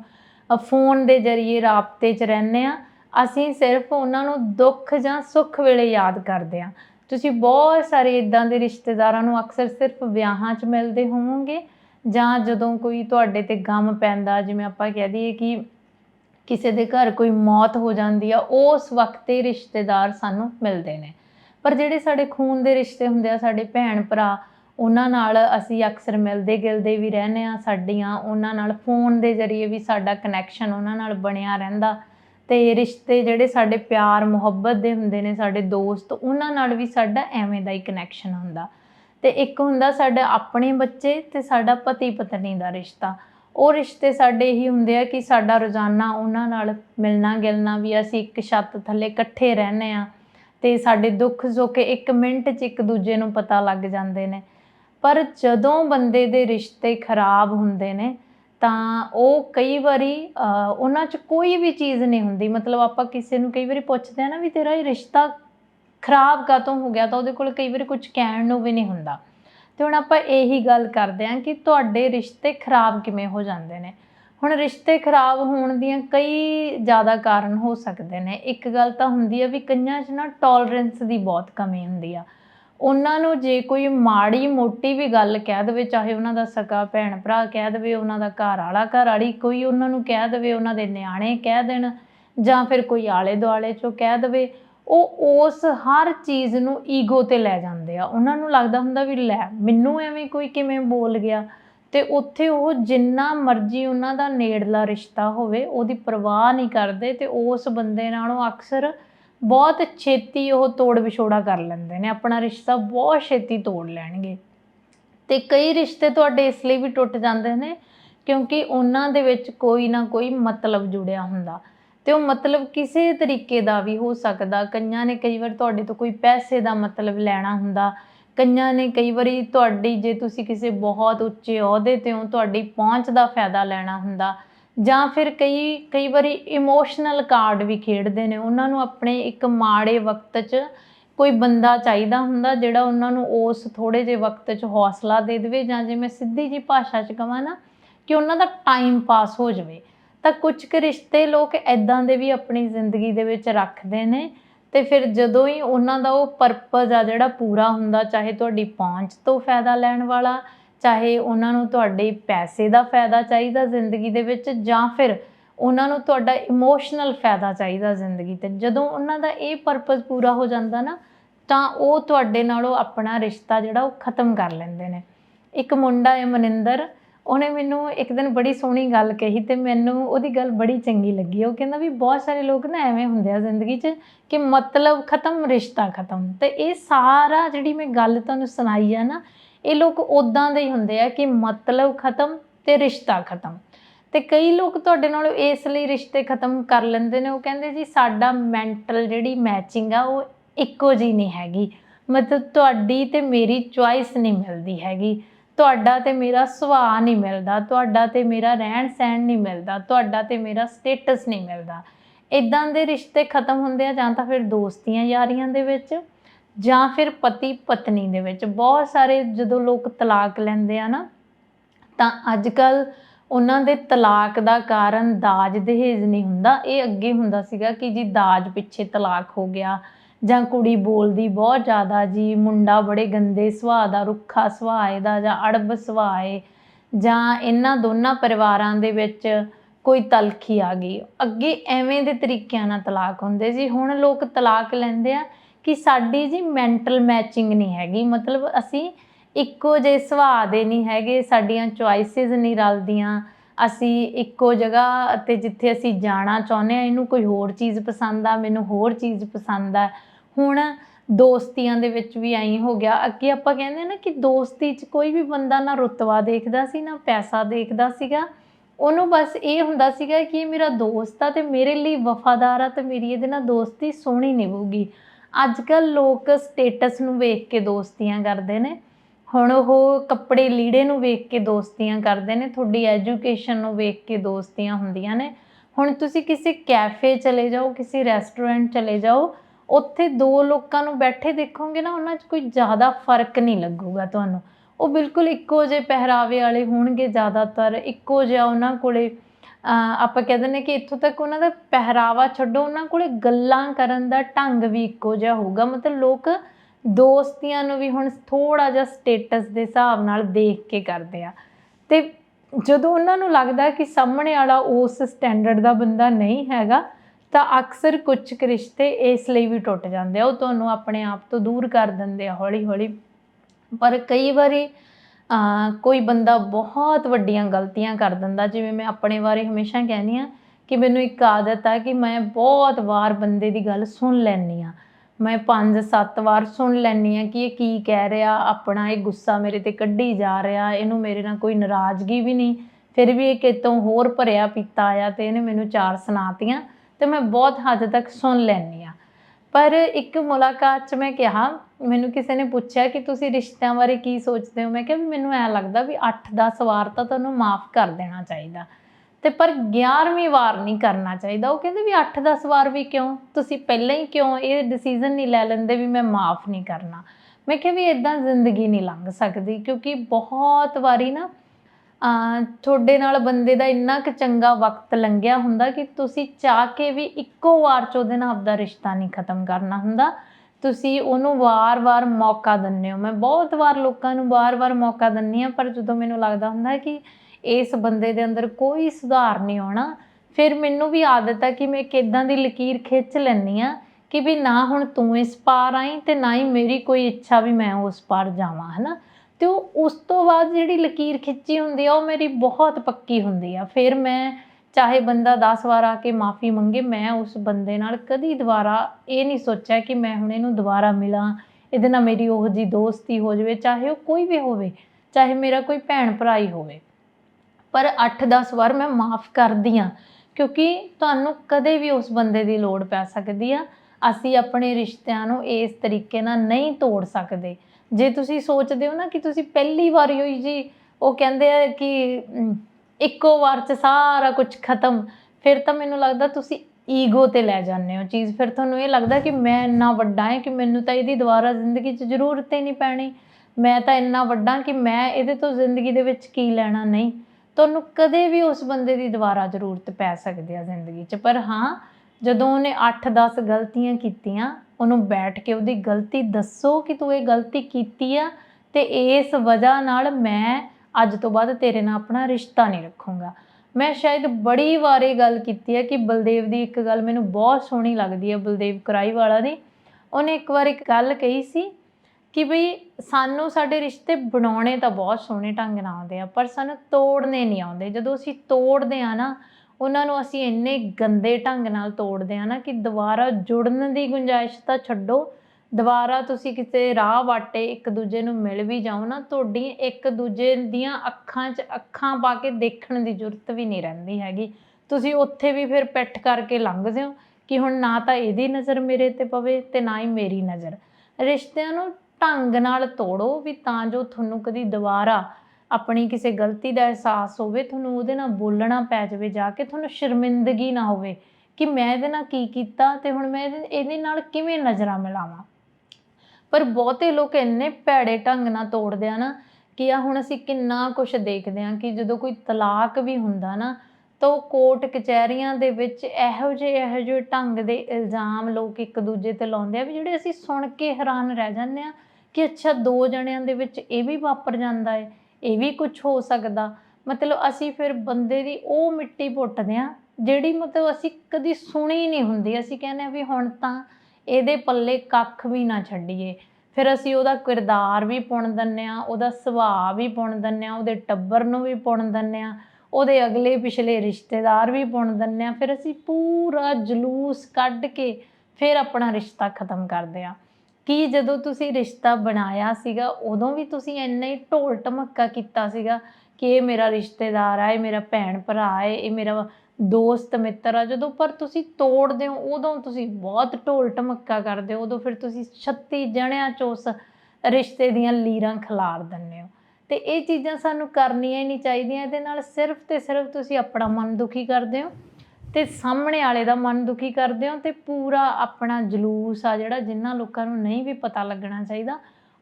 ਫੋਨ ਦੇ ਜ਼ਰੀਏ ਰਾਬਤੇ 'ਚ ਰਹਿੰਦੇ ਆ ਅਸੀਂ ਸਿਰਫ ਉਹਨਾਂ ਨੂੰ ਦੁੱਖ ਜਾਂ ਸੁੱਖ ਵੇਲੇ ਯਾਦ ਕਰਦੇ ਆ ਤੁਸੀਂ ਬਹੁਤ ਸਾਰੇ ਇਦਾਂ ਦੇ ਰਿਸ਼ਤੇਦਾਰਾਂ ਨੂੰ ਅਕਸਰ ਸਿਰਫ ਵਿਆਹਾਂ 'ਚ ਮਿਲਦੇ ਹੋਵੋਗੇ ਜਾਂ ਜਦੋਂ ਕੋਈ ਤੁਹਾਡੇ ਤੇ ਗਮ ਪੈਂਦਾ, ਜਿਵੇਂ ਆਪਾਂ ਕਹਿ ਦਈਏ ਕਿ ਕਿਸੇ ਦੇ ਘਰ ਕੋਈ ਮੌਤ ਹੋ ਜਾਂਦੀ ਆ, ਉਸ ਵਕਤ ਇਹ ਰਿਸ਼ਤੇਦਾਰ ਸਾਨੂੰ ਮਿਲਦੇ ਨੇ। ਪਰ ਜਿਹੜੇ ਸਾਡੇ ਖੂਨ ਦੇ ਰਿਸ਼ਤੇ ਹੁੰਦੇ ਆ, ਸਾਡੇ ਭੈਣ ਭਰਾ, ਉਹਨਾਂ ਨਾਲ ਅਸੀਂ ਅਕਸਰ ਮਿਲਦੇ ਗਿਲਦੇ ਵੀ ਰਹਿੰਦੇ ਆ ਸਾਡੀਆਂ, ਉਹਨਾਂ ਨਾਲ ਫੋਨ ਦੇ ਜ਼ਰੀਏ ਵੀ ਸਾਡਾ ਕਨੈਕਸ਼ਨ ਉਹਨਾਂ ਨਾਲ ਬਣਿਆ ਰਹਿੰਦਾ। ਤੇ ਰਿਸ਼ਤੇ ਜਿਹੜੇ ਸਾਡੇ ਪਿਆਰ, ਮੁਹੱਬਤ ਦੇ ਹੁੰਦੇ ਨੇ, ਸਾਡੇ ਦੋਸਤ, ਉਹਨਾਂ ਨਾਲ ਵੀ ਸਾਡਾ ਐਵੇਂ ਦਾ ਹੀ ਕਨੈਕਸ਼ਨ ਹੁੰਦਾ। ਤੇ ਇੱਕ ਹੁੰਦਾ ਸਾਡਾ ਆਪਣੇ ਬੱਚੇ ਤੇ ਸਾਡਾ ਪਤੀ ਪਤਨੀ ਦਾ ਰਿਸ਼ਤਾ। ਉਹ ਰਿਸ਼ਤੇ ਸਾਡੇ ਇਹੀ ਹੁੰਦੇ ਆ ਕਿ ਸਾਡਾ ਰੋਜ਼ਾਨਾ ਉਹਨਾਂ ਨਾਲ ਮਿਲਣਾ ਗਿਲਣਾ ਵੀ ਅਸੀਂ ਇੱਕ ਛੱਤ ਥੱਲੇ ਇਕੱਠੇ ਰਹਿੰਦੇ ਆ ਤੇ ਸਾਡੇ ਦੁੱਖ ਸੁੱਖ ਇੱਕ ਮਿੰਟ 'ਚ ਇੱਕ ਦੂਜੇ ਨੂੰ ਪਤਾ ਲੱਗ ਜਾਂਦੇ ਨੇ। ਪਰ ਜਦੋਂ ਬੰਦੇ ਦੇ ਰਿਸ਼ਤੇ ਖਰਾਬ ਹੁੰਦੇ ਨੇ, ਤਾਂ ਉਹ ਕਈ ਵਾਰੀ ਉਹਨਾਂ 'ਚ ਕੋਈ ਵੀ ਚੀਜ਼ ਨਹੀਂ ਹੁੰਦੀ। ਮਤਲਬ ਆਪਾਂ ਕਿਸੇ ਨੂੰ ਕਈ ਵਾਰੀ ਪੁੱਛਦੇ ਆ ਨਾ ਵੀ ਤੇਰਾ ਇਹ ਰਿਸ਼ਤਾ ਖਰਾਬ ਕਾਤੋਂ ਹੋ ਗਿਆ, ਤਾਂ ਉਹਦੇ ਕੋਲ ਕਈ ਵਾਰੀ ਕੁਝ ਕਹਿਣ ਨੂੰ ਵੀ ਨਹੀਂ ਹੁੰਦਾ। ਤੇ ਹੁਣ ਆਪਾਂ ਇਹੀ ਗੱਲ ਕਰਦੇ ਹਾਂ ਕਿ ਤੁਹਾਡੇ ਰਿਸ਼ਤੇ ਖਰਾਬ ਕਿਵੇਂ ਹੋ ਜਾਂਦੇ ਨੇ? ਹੁਣ ਰਿਸ਼ਤੇ ਖਰਾਬ ਹੋਣ ਦੀਆਂ ਕਈ ਜ਼ਿਆਦਾ ਕਾਰਨ ਹੋ ਸਕਦੇ ਨੇ। ਇੱਕ ਗੱਲ ਤਾਂ ਹੁੰਦੀ ਆ ਵੀ ਕਈਆਂ 'ਚ ਨਾ ਟੋਲਰੈਂਸ ਦੀ ਬਹੁਤ ਕਮੀ ਹੁੰਦੀ ਆ। ਉਹਨਾਂ ਨੂੰ ਜੇ ਕੋਈ ਮਾੜੀ ਮੋਟੀ ਵੀ ਗੱਲ ਕਹਿ ਦੇਵੇ, ਚਾਹੇ ਉਹਨਾਂ ਦਾ ਸਕਾ ਭੈਣ ਭਰਾ ਕਹਿ ਦੇਵੇ, ਉਹਨਾਂ ਦਾ ਘਰ ਵਾਲਾ ਘਰ ਵਾਲੀ ਕੋਈ ਉਹਨਾਂ ਨੂੰ ਕਹਿ ਦੇਵੇ, ਉਹਨਾਂ ਦੇ ਨਿਆਣੇ ਕਹਿ ਦੇਣ, ਜਾਂ ਫਿਰ ਕੋਈ ਆਲੇ ਦੁਆਲੇ ਚੋਂ ਕਹਿ ਦੇਵੇ, ਉਹ ਉਸ ਹਰ ਚੀਜ਼ ਨੂੰ ਈਗੋ ਤੇ ਲੈ ਜਾਂਦੇ ਆ। ਉਹਨਾਂ ਨੂੰ ਲੱਗਦਾ ਹੁੰਦਾ ਵੀ ਲੈ, ਮੈਨੂੰ ਐਵੇਂ ਕੋਈ ਕਿਵੇਂ ਬੋਲ ਗਿਆ। ਤੇ ਉੱਥੇ ਉਹ ਜਿੰਨਾ ਮਰਜ਼ੀ ਉਹਨਾਂ ਦਾ ਨੇੜਲਾ ਰਿਸ਼ਤਾ ਹੋਵੇ, ਉਹਦੀ ਪਰਵਾਹ ਨਹੀਂ ਕਰਦੇ ਤੇ ਉਸ ਬੰਦੇ ਨਾਲੋਂ ਅਕਸਰ ਬਹੁਤ ਛੇਤੀ ਉਹ ਤੋੜ ਵਿਛੋੜਾ ਕਰ ਲੈਂਦੇ ਨੇ, ਆਪਣਾ ਰਿਸ਼ਤਾ ਬਹੁਤ ਛੇਤੀ ਤੋੜ ਲੈਣਗੇ। ਤੇ ਕਈ ਰਿਸ਼ਤੇ ਤੁਹਾਡੇ ਇਸ ਲਈ ਵੀ ਟੁੱਟ ਜਾਂਦੇ ਨੇ ਕਿਉਂਕਿ ਉਹਨਾਂ ਦੇ ਵਿੱਚ ਕੋਈ ਨਾ ਕੋਈ ਮਤਲਬ ਜੁੜਿਆ ਹੁੰਦਾ। ਤੇ ਉਹ ਮਤਲਬ ਕਿਸੇ ਤਰੀਕੇ ਦਾ ਵੀ ਹੋ ਸਕਦਾ, ਕਈਆਂ ਨੇ ਕਈ ਵਾਰ ਤੁਹਾਡੇ ਤੋਂ ਕੋਈ ਪੈਸੇ ਦਾ ਮਤਲਬ ਲੈਣਾ ਹੁੰਦਾ ਕਈਆਂ ਨੇ ਕਈ ਵਾਰੀ ਤੁਹਾਡੀ, ਜੇ ਤੁਸੀਂ ਕਿਸੇ ਬਹੁਤ ਉੱਚੇ ਅਹੁਦੇ ਤੇ ਹੋ, ਤੁਹਾਡੀ ਪਹੁੰਚ ਦਾ ਫਾਇਦਾ ਲੈਣਾ ਹੁੰਦਾ। ਜਾਂ ਫਿਰ ਕਈ ਕਈ ਵਾਰੀ ਇਮੋਸ਼ਨਲ ਕਾਰਡ ਵੀ ਖੇਡਦੇ ਨੇ। ਉਹਨਾਂ ਨੂੰ ਆਪਣੇ ਇੱਕ ਮਾੜੇ ਵਕਤ 'ਚ ਕੋਈ ਬੰਦਾ ਚਾਹੀਦਾ ਹੁੰਦਾ, ਜਿਹੜਾ ਉਹਨਾਂ ਨੂੰ ਉਸ ਥੋੜੇ ਜਿਹੇ ਵਕਤ 'ਚ ਹੌਸਲਾ ਦੇ ਦੇਵੇ। ਜਾਂ ਜੇ ਮੈਂ ਸਿੱਧੀ ਜੀ ਭਾਸ਼ਾ 'ਚ ਕਹਾਂ ਨਾ, ਕਿ ਉਹਨਾਂ ਦਾ ਟਾਈਮ ਪਾਸ ਹੋ ਜਾਵੇ। ਤਾਂ ਕੁਝ ਕੁ ਰਿਸ਼ਤੇ ਲੋਕ ਐਦਾਂ ਦੇ ਵੀ ਆਪਣੀ ਜ਼ਿੰਦਗੀ ਦੇ ਵਿੱਚ ਰੱਖਦੇ ਨੇ ਤੇ ਫਿਰ ਜਦੋਂ ਹੀ ਉਹਨਾਂ ਦਾ ਉਹ ਪਰਪਸ ਆ ਜਿਹੜਾ ਪੂਰਾ ਹੁੰਦਾ, ਚਾਹੇ ਤੁਹਾਡੀ ਪਹੁੰਚ ਤੋਂ ਫਾਇਦਾ ਲੈਣ ਵਾਲਾ, ਚਾਹੇ ਉਹਨਾਂ ਨੂੰ ਤੁਹਾਡੇ ਪੈਸੇ ਦਾ ਫਾਇਦਾ ਚਾਹੀਦਾ ਜ਼ਿੰਦਗੀ ਦੇ ਵਿੱਚ, ਜਾਂ ਫਿਰ ਉਹਨਾਂ ਨੂੰ ਤੁਹਾਡਾ ਇਮੋਸ਼ਨਲ ਫਾਇਦਾ ਚਾਹੀਦਾ ਜ਼ਿੰਦਗੀ ਤੇ, ਜਦੋਂ ਉਹਨਾਂ ਦਾ ਇਹ ਪਰਪਸ ਪੂਰਾ ਹੋ ਜਾਂਦਾ ਨਾ, ਤਾਂ ਉਹ ਤੁਹਾਡੇ ਨਾਲੋਂ ਆਪਣਾ ਰਿਸ਼ਤਾ ਜਿਹੜਾ ਉਹ ਖਤਮ ਕਰ ਲੈਂਦੇ ਨੇ। ਇੱਕ ਮੁੰਡਾ ਹੈ ਮਨਿੰਦਰ ਉਹਨੇ ਮੈਨੂੰ ਇੱਕ ਦਿਨ ਬੜੀ ਸੋਹਣੀ ਗੱਲ ਕਹੀ ਤੇ ਮੈਨੂੰ ਉਹਦੀ ਗੱਲ ਬੜੀ ਚੰਗੀ ਲੱਗੀ। ਉਹ ਕਹਿੰਦਾ ਵੀ ਬਹੁਤ ਸਾਰੇ ਲੋਕ ਨਾ ਐਵੇਂ ਹੁੰਦੇ ਆ ਜ਼ਿੰਦਗੀ 'ਚ ਕਿ ਮਤਲਬ ਖਤਮ, ਰਿਸ਼ਤਾ ਖਤਮ। ਤੇ ਇਹ ਸਾਰਾ ਜਿਹੜੀ ਮੈਂ ਗੱਲ ਤੁਹਾਨੂੰ ਸੁਣਾਈ ਆ ਨਾ, ਇਹ ਲੋਕ ਉਦਾਂ ਦੇ ਹੀ ਹੁੰਦੇ ਆ ਕਿ ਮਤਲਬ ਖਤਮ ਤੇ ਰਿਸ਼ਤਾ ਖਤਮ। ਤੇ ਕਈ ਲੋਕ ਤੁਹਾਡੇ ਨਾਲ ਇਸ ਲਈ ਰਿਸ਼ਤੇ ਖਤਮ ਕਰ ਲੈਂਦੇ ਨੇ। ਉਹ ਕਹਿੰਦੇ ਜੀ ਸਾਡਾ ਮੈਂਟਲ ਜਿਹੜੀ ਮੈਚਿੰਗ ਆ, ਉਹ ਇੱਕੋ ਜੀ ਨਹੀਂ ਹੈਗੀ। ਮਤਲਬ ਤੁਹਾਡੀ ਤੇ ਮੇਰੀ ਚੁਆਇਸ ਨਹੀਂ ਮਿਲਦੀ ਹੈਗੀ। ਤੁਹਾਡਾ ਤੇ ਮੇਰਾ ਸੁਭਾਅ ਨਹੀਂ ਮਿਲਦਾ, ਤੁਹਾਡਾ ਤੇ ਮੇਰਾ ਰਹਿਣ ਸਹਿਣ ਨਹੀਂ ਮਿਲਦਾ, ਤੁਹਾਡਾ ਤੇ ਮੇਰਾ ਸਟੇਟਸ ਨਹੀਂ ਮਿਲਦਾ। ਇਦਾਂ ਦੇ ਰਿਸ਼ਤੇ ਖਤਮ ਹੁੰਦੇ ਆ ਜਾਂ ਤਾਂ ਫਿਰ ਦੋਸਤੀਆਂ ਯਾਰੀਆਂ ਦੇ ਵਿੱਚ ਜਾਂ ਫਿਰ ਪਤੀ ਪਤਨੀ ਦੇ ਵਿੱਚ। ਬਹੁਤ ਸਾਰੇ ਜਦੋਂ ਲੋਕ ਤਲਾਕ ਲੈਂਦੇ ਆ ਨਾ, ਤਾਂ ਅੱਜ ਕੱਲ ਉਹਨਾਂ ਦੇ ਤਲਾਕ ਦਾ ਕਾਰਨ ਦਾਜ ਦਹੇਜ ਨਹੀਂ ਹੁੰਦਾ। ਇਹ ਅੱਗੇ ਹੁੰਦਾ ਸੀਗਾ ਕਿ ਜੀ ਦਾਜ ਪਿੱਛੇ ਤਲਾਕ ਹੋ ਗਿਆ ਜਾਂ ਕੁੜੀ ਬੋਲਦੀ ਬਹੁਤ ਜ਼ਿਆਦਾ ਜੀ, ਮੁੰਡਾ ਬੜੇ ਗੰਦੇ ਸੁਭਾਅ ਦਾ, ਰੁੱਖਾ ਸੁਭਾਅ ਦਾ ਜਾਂ ਅੜਬ ਸੁਭਾਅ ਹੈ ਜਾਂ ਇਹਨਾਂ ਦੋਨਾਂ ਪਰਿਵਾਰਾਂ ਦੇ ਵਿੱਚ ਕੋਈ ਤਲਖੀ ਆ ਗਈ। ਅੱਗੇ ਐਵੇਂ ਦੇ ਤਰੀਕਿਆਂ ਨਾਲ ਤਲਾਕ ਹੁੰਦੇ ਸੀ। ਹੁਣ ਲੋਕ ਤਲਾਕ ਲੈਂਦੇ ਆ ਕਿ ਸਾਡੀ ਜੀ ਮੈਂਟਲ ਮੈਚਿੰਗ ਨਹੀਂ ਹੈਗੀ। ਮਤਲਬ ਅਸੀਂ ਇੱਕੋ ਜਿਹੇ ਸੁਭਾਅ ਦੇ ਨਹੀਂ ਹੈਗੇ, ਸਾਡੀਆਂ ਚੁਆਇਸਿਸ ਨਹੀਂ ਰਲਦੀਆਂ। ਅਸੀਂ ਇੱਕੋ ਜਗ੍ਹਾ ਤੇ ਜਿੱਥੇ ਅਸੀਂ ਜਾਣਾ ਚਾਹੁੰਦੇ ਆ, ਇਹਨੂੰ ਕੋਈ ਹੋਰ ਚੀਜ਼ ਪਸੰਦ ਆ, ਮੈਨੂੰ ਹੋਰ ਚੀਜ਼ ਪਸੰਦ ਆ। ਹੁਣ ਦੋਸਤੀਆਂ ਦੇ ਵਿੱਚ ਵੀ ਐਂ ਹੋ ਗਿਆ। ਅੱਗੇ ਆਪਾਂ ਕਹਿੰਦੇ ਨਾ ਕਿ ਦੋਸਤੀ 'ਚ ਕੋਈ ਵੀ ਬੰਦਾ ਨਾ ਰੁਤਬਾ ਦੇਖਦਾ ਸੀ, ਨਾ ਪੈਸਾ ਦੇਖਦਾ ਸੀਗਾ। ਉਹਨੂੰ ਬਸ ਇਹ ਹੁੰਦਾ ਸੀਗਾ ਕਿ ਇਹ ਮੇਰਾ ਦੋਸਤ ਆ ਤੇ ਮੇਰੇ ਲਈ ਵਫਾਦਾਰ ਆ ਤੇ ਮੇਰੀ ਇਹਦੇ ਨਾਲ ਦੋਸਤੀ ਸੋਹਣੀ ਨਿਭੂਗੀ। ਅੱਜ ਕੱਲ ਲੋਕ ਸਟੇਟਸ ਨੂੰ ਵੇਖ ਕੇ ਦੋਸਤੀਆਂ ਕਰਦੇ ਨੇ। ਹੁਣ ਉਹ ਕੱਪੜੇ ਲੀੜੇ ਨੂੰ ਵੇਖ ਕੇ ਦੋਸਤੀਆਂ ਕਰਦੇ ਨੇ, ਤੁਹਾਡੀ ਐਜੂਕੇਸ਼ਨ ਨੂੰ ਵੇਖ ਕੇ ਦੋਸਤੀਆਂ ਹੁੰਦੀਆਂ ਨੇ। ਹੁਣ ਤੁਸੀਂ ਕਿਸੇ ਕੈਫੇ ਚਲੇ ਜਾਓ, ਕਿਸੇ ਰੈਸਟੋਰੈਂਟ ਚਲੇ ਜਾਓ ਉੱਥੇ ਦੋ ਲੋਕਾਂ ਨੂੰ ਬੈਠੇ ਦੇਖੋਗੇ ਨਾ, ਉਹਨਾਂ 'ਚ ਕੋਈ ਜ਼ਿਆਦਾ ਫ਼ਰਕ ਨਹੀਂ ਲੱਗੂਗਾ ਤੁਹਾਨੂੰ। ਉਹ ਬਿਲਕੁਲ ਇੱਕੋ ਜਿਹੇ ਪਹਿਰਾਵੇ ਵਾਲੇ ਹੋਣਗੇ ਜ਼ਿਆਦਾਤਰ, ਇੱਕੋ ਜਿਹਾ ਉਹਨਾਂ ਕੋਲੇ, ਅਹ ਆਪਾਂ ਕਹਿੰਦੇ ਨੇ ਕਿ ਇੱਥੋਂ ਤੱਕ ਉਹਨਾਂ ਦਾ ਪਹਿਰਾਵਾ ਛੱਡੋ, ਉਹਨਾਂ ਕੋਲੇ ਗੱਲਾਂ ਕਰਨ ਦਾ ਢੰਗ ਵੀ ਇੱਕੋ ਜਿਹਾ ਹੋਊਗਾ। ਮਤਲਬ ਲੋਕ ਦੋਸਤੀਆਂ ਨੂੰ ਵੀ ਹੁਣ ਥੋੜਾ ਜਿਹਾ ਸਟੇਟਸ ਦੇ ਹਿਸਾਬ ਨਾਲ ਦੇਖ ਕੇ ਕਰਦੇ ਆ। ਤੇ ਜਦੋਂ ਉਹਨਾਂ ਨੂੰ ਲੱਗਦਾ ਕਿ ਸਾਹਮਣੇ ਵਾਲਾ ਉਸ ਸਟੈਂਡਰਡ ਦਾ ਬੰਦਾ ਨਹੀਂ ਹੈਗਾ ਤਾਂ ਅਕਸਰ ਕੁਝ ਕੁ ਰਿਸ਼ਤੇ ਇਸ ਲਈ ਵੀ ਟੁੱਟ ਜਾਂਦੇ ਆ, ਉਹ ਤੁਹਾਨੂੰ ਆਪਣੇ ਆਪ ਤੋਂ ਦੂਰ ਕਰ ਦਿੰਦੇ ਆ ਹੌਲੀ ਹੌਲੀ ਪਰ ਕਈ ਵਾਰੀ ਕੋਈ ਬੰਦਾ ਬਹੁਤ ਵੱਡੀਆਂ ਗਲਤੀਆਂ ਕਰ ਦਿੰਦਾ, ਜਿਵੇਂ ਮੈਂ ਆਪਣੇ ਬਾਰੇ ਹਮੇਸ਼ਾ ਕਹਿੰਦੀ ਆ ਕਿ ਮੈਨੂੰ ਇੱਕ ਆਦਤ ਆ ਕਿ ਮੈਂ ਬਹੁਤ ਵਾਰ ਬੰਦੇ ਦੀ ਗੱਲ ਸੁਣ ਲੈਂਦੀ ਆ ਮੈਂ 5-7 ਵਾਰ ਸੁਣ ਲੈਂਦੀ ਆ ਕਿ ਇਹ ਕੀ ਕਹਿ ਰਿਹਾ, ਆਪਣਾ ਇਹ ਗੁੱਸਾ ਮੇਰੇ ਤੇ ਕੱਢੀ ਜਾ ਰਿਹਾ, ਇਹਨੂੰ ਮੇਰੇ ਨਾਲ ਕੋਈ ਨਾਰਾਜ਼ਗੀ ਵੀ ਨਹੀਂ, ਫਿਰ ਵੀ ਇਹ ਕਿਤੋਂ ਹੋਰ ਭਰਿਆ ਪੀਤਾ ਆਇਆ ਤੇ ਇਹਨੇ ਮੈਨੂੰ ਚਾਰ ਸੁਣਾਤੀਆਂ। ਤੇ ਮੈਂ ਬਹੁਤ ਹੱਦ ਤੱਕ ਸੁਣ ਲੈਂਦੀ ਆ ਪਰ ਇੱਕ ਮੁਲਾਕਾਤ 'ਚ ਮੈਂ ਕਿਹਾ, ਮੈਨੂੰ ਕਿਸੇ ਨੇ ਪੁੱਛਿਆ ਕਿ ਤੁਸੀਂ ਰਿਸ਼ਤਿਆਂ ਬਾਰੇ ਕੀ ਸੋਚਦੇ ਹੋ? ਮੈਂ ਕਿਹਾ ਵੀ ਮੈਨੂੰ ਐ ਲੱਗਦਾ ਵੀ 8-10 ਵਾਰ ਤਾਂ ਤੁਹਾਨੂੰ ਮਾਫ ਕਰ ਦੇਣਾ ਚਾਹੀਦਾ। ਤੇ ਪਰ 11ਵੀਂ ਵਾਰ ਨਹੀਂ ਕਰਨਾ ਚਾਹੀਦਾ। ਉਹ ਕਹਿੰਦੇ ਵੀ 8-10 ਵਾਰ ਵੀ ਕਿਉਂ? ਤੁਸੀਂ ਪਹਿਲਾਂ ਹੀ ਕਿਉਂ ਇਹ ਡਿਸੀਜਨ ਨਹੀਂ ਲੈ ਲੈਂਦੇ ਵੀ ਮੈਂ ਮਾਫ ਨਹੀਂ ਕਰਨਾ? ਮੈਂ ਕਿਹਾ ਵੀ ਇਦਾਂ ਜ਼ਿੰਦਗੀ ਨਹੀਂ ਲੰਘ ਸਕਦੀ, ਕਿਉਂਕਿ ਬਹੁਤ ਵਾਰੀ ਨਾ ਤੁਹਾਡੇ ਨਾਲ ਬੰਦੇ ਦਾ ਇੰਨਾ ਕੁ ਚੰਗਾ ਵਕਤ ਲੰਘਿਆ ਹੁੰਦਾ ਕਿ ਤੁਸੀਂ ਚਾਹ ਕੇ ਵੀ ਇੱਕੋ ਵਾਰ ਚ ਉਹਦੇ ਨਾਲ ਆਪਦਾ ਰਿਸ਼ਤਾ ਨਹੀਂ ਖਤਮ ਕਰਨਾ ਹੁੰਦਾ। ਤੁਸੀਂ ਉਹਨੂੰ ਵਾਰ-ਵਾਰ ਮੌਕਾ ਦਿੰਦੇ ਹੋ। ਮੈਂ ਬਹੁਤ ਵਾਰ ਲੋਕਾਂ ਨੂੰ ਵਾਰ-ਵਾਰ ਮੌਕਾ ਦਿੰਨੀ ਆ ਪਰ ਜਦੋਂ ਮੈਨੂੰ ਲੱਗਦਾ ਹੁੰਦਾ ਕਿ ਇਸ ਬੰਦੇ ਦੇ ਅੰਦਰ ਕੋਈ ਸੁਧਾਰ ਨਹੀਂ ਆਉਣਾ, ਫਿਰ ਮੈਨੂੰ ਵੀ ਆਦਤ ਹੈ ਕਿ ਮੈਂ ਕਿਦਾਂ ਦੀ ਲਕੀਰ ਖਿੱਚ ਲੈਂਦੀ ਆ ਕਿ ਵੀ ਨਾ ਹੁਣ ਤੂੰ ਇਸ ਪਾਰ ਆਈ ਤੇ ਨਾ ਹੀ ਮੇਰੀ ਕੋਈ ਇੱਛਾ ਵੀ ਮੈਂ ਉਸ ਪਾਰ ਜਾਵਾਂ, ਹਨਾ? ਤੇ ਉਹ ਉਸ ਤੋਂ ਬਾਅਦ ਜਿਹੜੀ ਲਕੀਰ ਖਿੱਚੀ ਹੁੰਦੀ ਆ, ਉਹ ਮੇਰੀ ਬਹੁਤ ਪੱਕੀ ਹੁੰਦੀ ਆ। ਫਿਰ ਮੈਂ ਚਾਹੇ ਬੰਦਾ 10 ਵਾਰ ਆ ਕੇ ਮਾਫੀ ਮੰਗੇ, ਮੈਂ ਉਸ ਬੰਦੇ ਨਾਲ ਕਦੀ ਦੁਬਾਰਾ ਇਹ ਨਹੀਂ ਸੋਚਿਆ ਕਿ ਮੈਂ ਹੁਣ ਇਹਨੂੰ ਦੁਬਾਰਾ ਮਿਲਾਂ। ਇਹਦੇ ਨਾਲ ਮੇਰੀ ਉਹ ਜੀ ਦੋਸਤੀ ਹੋ ਜਾਵੇ, ਚਾਹੇ ਉਹ ਕੋਈ ਵੀ ਹੋਵੇ, ਚਾਹੇ ਮੇਰਾ ਕੋਈ ਭੈਣ ਭਰਾ ਹੀ ਹੋਵੇ। ਪਰ 8-10 ਵਾਰ ਮੈਂ ਮਾਫ ਕਰਦੀ ਆ, ਕਿਉਂਕਿ ਤੁਹਾਨੂੰ ਕਦੇ ਵੀ ਉਸ ਬੰਦੇ ਦੀ ਲੋੜ ਪੈ ਸਕਦੀ ਆ। ਅਸੀਂ ਆਪਣੇ ਰਿਸ਼ਤਿਆਂ ਨੂੰ ਇਸ ਤਰੀਕੇ ਨਾਲ ਨਹੀਂ ਤੋੜ ਸਕਦੇ। ਜੇ ਤੁਸੀਂ ਸੋਚਦੇ ਹੋ ਨਾ ਕਿ ਤੁਸੀਂ ਪਹਿਲੀ ਵਾਰੀ ਹੋਈ ਜੀ, ਉਹ ਕਹਿੰਦੇ ਆ ਕਿ ਇੱਕੋ ਵਾਰ ਚ ਸਾਰਾ ਕੁਝ ਖਤਮ, ਫਿਰ ਤਾਂ ਮੈਨੂੰ ਲੱਗਦਾ ਤੁਸੀਂ ਈਗੋ ਤੇ ਲੈ ਜਾਂਦੇ ਹੋ ਚੀਜ਼। ਫਿਰ ਤੁਹਾਨੂੰ ਇਹ ਲੱਗਦਾ ਕਿ ਮੈਂ ਇੰਨਾ ਵੱਡਾ ਹਾਂ ਕਿ ਮੈਨੂੰ ਤਾਂ ਇਹਦੀ ਦੁਬਾਰਾ ਜ਼ਿੰਦਗੀ 'ਚ ਜ਼ਰੂਰਤ ਹੀ ਨਹੀਂ ਪੈਣੀ। ਮੈਂ ਤਾਂ ਇੰਨਾ ਵੱਡਾ ਕਿ ਮੈਂ ਇਹਦੇ ਤੋਂ ਜ਼ਿੰਦਗੀ ਦੇ ਵਿੱਚ ਕੀ ਲੈਣਾ ਨਹੀਂ। ਤੁਹਾਨੂੰ ਕਦੇ ਵੀ ਉਸ ਬੰਦੇ ਦੀ ਦੁਬਾਰਾ ਜ਼ਰੂਰਤ ਪੈ ਸਕਦੀ ਆ ਜ਼ਿੰਦਗੀ 'ਚ। ਪਰ ਹਾਂ, ਜਦੋਂ ਉਹਨੇ 8-10 ਗਲਤੀਆਂ ਕੀਤੀਆਂ ਉਹਨੂੰ ਬੈਠ ਕੇ ਉਹਦੀ ਗਲਤੀ ਦੱਸੋ ਕਿ ਤੂੰ ਇਹ ਗਲਤੀ ਕੀਤੀ ਆ ਤੇ ਇਸ ਵਜ੍ਹਾ ਨਾਲ ਮੈਂ ਅੱਜ ਤੋਂ ਬਾਅਦ ਤੇਰੇ ਨਾਲ ਆਪਣਾ ਰਿਸ਼ਤਾ ਨਹੀਂ ਰੱਖੂੰਗਾ। ਮੈਂ ਸ਼ਾਇਦ ਬੜੀ ਵਾਰ ਇਹ ਗੱਲ ਕੀਤੀ ਹੈ ਕਿ ਬਲਦੇਵ ਦੀ ਇੱਕ ਗੱਲ ਮੈਨੂੰ ਬਹੁਤ ਸੋਹਣੀ ਲੱਗਦੀ ਹੈ ਬਲਦੇਵ ਕਰਾਈ ਵਾਲਾ ਦੀ। ਉਹਨੇ ਇੱਕ ਵਾਰ ਇੱਕ ਗੱਲ ਕਹੀ ਸੀ ਕਿ ਬਈ ਸਾਨੂੰ ਸਾਡੇ ਰਿਸ਼ਤੇ ਬਣਾਉਣੇ ਤਾਂ ਬਹੁਤ ਸੋਹਣੇ ਢੰਗ ਨਾਲ ਆਉਂਦੇ ਆ, ਪਰ ਸਾਨੂੰ ਤੋੜਨੇ ਨਹੀਂ ਆਉਂਦੇ। ਜਦੋਂ ਅਸੀਂ ਤੋੜਦੇ ਆ ਨਾ ਉਹਨਾਂ ਨੂੰ ਅਸੀਂ ਇੰਨੇ ਗੰਦੇ ਢੰਗ ਨਾਲ ਤੋੜਦੇ ਆ ਨਾ ਕਿ ਦੁਬਾਰਾ ਜੁੜਨ ਦੀ ਗੁੰਜਾਇਸ਼ ਤਾਂ ਛੱਡੋ। ਦੁਬਾਰਾ ਤੁਸੀਂ ਕਿਸੇ ਰਾਹ ਵਾਟੇ ਇੱਕ ਦੂਜੇ ਨੂੰ ਮਿਲ ਵੀ ਜਾਓ ਨਾ, ਤੁਹਾਡੀ ਇੱਕ ਦੂਜੇ ਦੀਆਂ ਅੱਖਾਂ 'ਚ ਅੱਖਾਂ ਪਾ ਕੇ ਦੇਖਣ ਦੀ ਜ਼ਰੂਰਤ ਵੀ ਨਹੀਂ ਰਹਿੰਦੀ ਹੈਗੀ। ਤੁਸੀਂ ਉੱਥੇ ਵੀ ਫਿਰ ਪਿੱਠ ਕਰਕੇ ਲੰਘ ਹੋ ਕਿ ਹੁਣ ਨਾ ਤਾਂ ਇਹਦੀ ਨਜ਼ਰ ਮੇਰੇ ਤੇ ਪਵੇ ਤੇ ਨਾ ਹੀ ਮੇਰੀ ਨਜ਼ਰ। ਰਿਸ਼ਤਿਆਂ ਨੂੰ ਢੰਗ ਨਾਲ ਤੋੜੋ ਵੀ ਤਾਂ ਜੋ ਤੁਹਾਨੂੰ ਕਦੀ ਦੁਬਾਰਾ ਆਪਣੀ ਕਿਸੇ ਗਲਤੀ ਦਾ ਅਹਿਸਾਸ ਹੋਵੇ, ਤੁਹਾਨੂੰ ਉਹਦੇ ਨਾਲ ਬੋਲਣਾ ਪੈ ਜਾਵੇ, ਜਾ ਕੇ ਤੁਹਾਨੂੰ ਸ਼ਰਮਿੰਦਗੀ ਨਾ ਹੋਵੇ ਕਿ ਮੈਂ ਇਹਦੇ ਨਾਲ ਕੀ ਕੀਤਾ ਤੇ ਹੁਣ ਮੈਂ ਇਹਦੇ ਇਹਦੇ ਨਾਲ ਕਿਵੇਂ ਨਜ਼ਰਾਂ ਮਿਲਾਵਾਂ। ਪਰ ਬਹੁਤੇ ਲੋਕ ਇੰਨੇ ਭੈੜੇ ਢੰਗ ਨਾਲ ਤੋੜਦੇ ਆ ਨਾ ਕਿ ਆ ਹੁਣ ਅਸੀਂ ਕਿੰਨਾ ਕੁਝ ਦੇਖਦੇ ਆ ਕਿ ਜਦੋਂ ਕੋਈ ਤਲਾਕ ਵੀ ਹੁੰਦਾ ਨਾ, ਤਾਂ ਉਹ ਕੋਰਟ ਕਚਹਿਰੀਆਂ ਦੇ ਵਿੱਚ ਇਹੋ ਜਿਹੇ ਇਹੋ ਜਿਹੇ ਢੰਗ ਦੇ ਇਲਜ਼ਾਮ ਲੋਕ ਇੱਕ ਦੂਜੇ ਤੇ ਲਾਉਂਦੇ ਆ ਵੀ ਜਿਹੜੇ ਅਸੀਂ ਸੁਣ ਕੇ ਹੈਰਾਨ ਰਹਿ ਜਾਂਦੇ ਆ ਕਿ ਅੱਛਾ ਦੋ ਜਣਿਆਂ ਦੇ ਵਿੱਚ ਇਹ ਵੀ ਵਾਪਰ ਜਾਂਦਾ ਹੈ ਇਹ ਵੀ ਕੁਝ ਹੋ ਸਕਦਾ। ਮਤਲਬ ਅਸੀਂ ਫਿਰ ਬੰਦੇ ਦੀ ਉਹ ਮਿੱਟੀ ਪੁੱਟਦੇ ਆ ਜਿਹੜੀ ਮਤਲਬ ਅਸੀਂ ਕਦੀ ਸੁਣੀ ਨਹੀਂ ਹੁੰਦੀ। ਅਸੀਂ ਕਹਿੰਦੇ ਆ ਵੀ ਹੁਣ ਤਾਂ ਇਹਦੇ ਪੱਲੇ ਕੱਖ ਵੀ ਨਾ ਛੱਡੀਏ। ਫਿਰ ਅਸੀਂ ਉਹਦਾ ਕਿਰਦਾਰ ਵੀ ਪੁਣ ਦਿੰਨੇ ਆ ਉਹਦਾ ਸੁਭਾਅ ਵੀ ਪੁਣ ਦਿੰਨੇ ਆ ਉਹਦੇ ਟੱਬਰ ਨੂੰ ਵੀ ਪੁਣ ਦਿੰਨੇ ਆ ਉਹਦੇ ਅਗਲੇ ਪਿਛਲੇ ਰਿਸ਼ਤੇਦਾਰ ਵੀ ਪੁਣ ਦਿੰਨੇ ਆ ਫਿਰ ਅਸੀਂ ਪੂਰਾ ਜਲੂਸ ਕੱਢ ਕੇ ਫਿਰ ਆਪਣਾ ਰਿਸ਼ਤਾ ਖਤਮ ਕਰਦੇ ਆ ਕੀ ਜਦੋਂ ਤੁਸੀਂ ਰਿਸ਼ਤਾ ਬਣਾਇਆ ਸੀਗਾ, ਉਦੋਂ ਵੀ ਤੁਸੀਂ ਇੰਨਾ ਹੀ ਢੋਲ ਢਮੱਕਾ ਕੀਤਾ ਸੀਗਾ ਕਿ ਇਹ ਮੇਰਾ ਰਿਸ਼ਤੇਦਾਰ ਆ, ਇਹ ਮੇਰਾ ਭੈਣ ਭਰਾ ਹੈ ਇਹ ਮੇਰਾ ਦੋਸਤ ਮਿੱਤਰ ਆ। ਜਦੋਂ ਪਰ ਤੁਸੀਂ ਤੋੜਦੇ ਹੋ, ਉਦੋਂ ਤੁਸੀਂ ਬਹੁਤ ਢੋਲ ਢਮੱਕਾ ਕਰਦੇ ਹੋ, ਉਦੋਂ ਫਿਰ ਤੁਸੀਂ 36 ਜਣਿਆਂ ਚ ਉਸ ਰਿਸ਼ਤੇ ਦੀਆਂ ਲੀਰਾਂ ਖਿਲਾਰ ਦਿੰਦੇ ਹੋ। ਤੇ ਇਹ ਚੀਜ਼ਾਂ ਸਾਨੂੰ ਕਰਨੀਆਂ ਹੀ ਨਹੀਂ ਚਾਹੀਦੀਆਂ, ਇਹਦੇ ਨਾਲ ਸਿਰਫ ਤੇ ਸਿਰਫ ਤੁਸੀਂ ਆਪਣਾ ਮਨ ਦੁਖੀ ਕਰਦੇ ਹੋ। ਤੇ ਸਾਹਮਣੇ ਵਾਲੇ ਦਾ ਮਨ ਦੁਖੀ ਕਰਦੇ ਹੋ ਤੇ ਪੂਰਾ ਆਪਣਾ ਜਲੂਸ ਆ ਜਿਹੜਾ ਜਿਨ੍ਹਾਂ ਲੋਕਾਂ ਨੂੰ ਨਹੀਂ ਵੀ ਪਤਾ ਲੱਗਣਾ ਚਾਹੀਦਾ,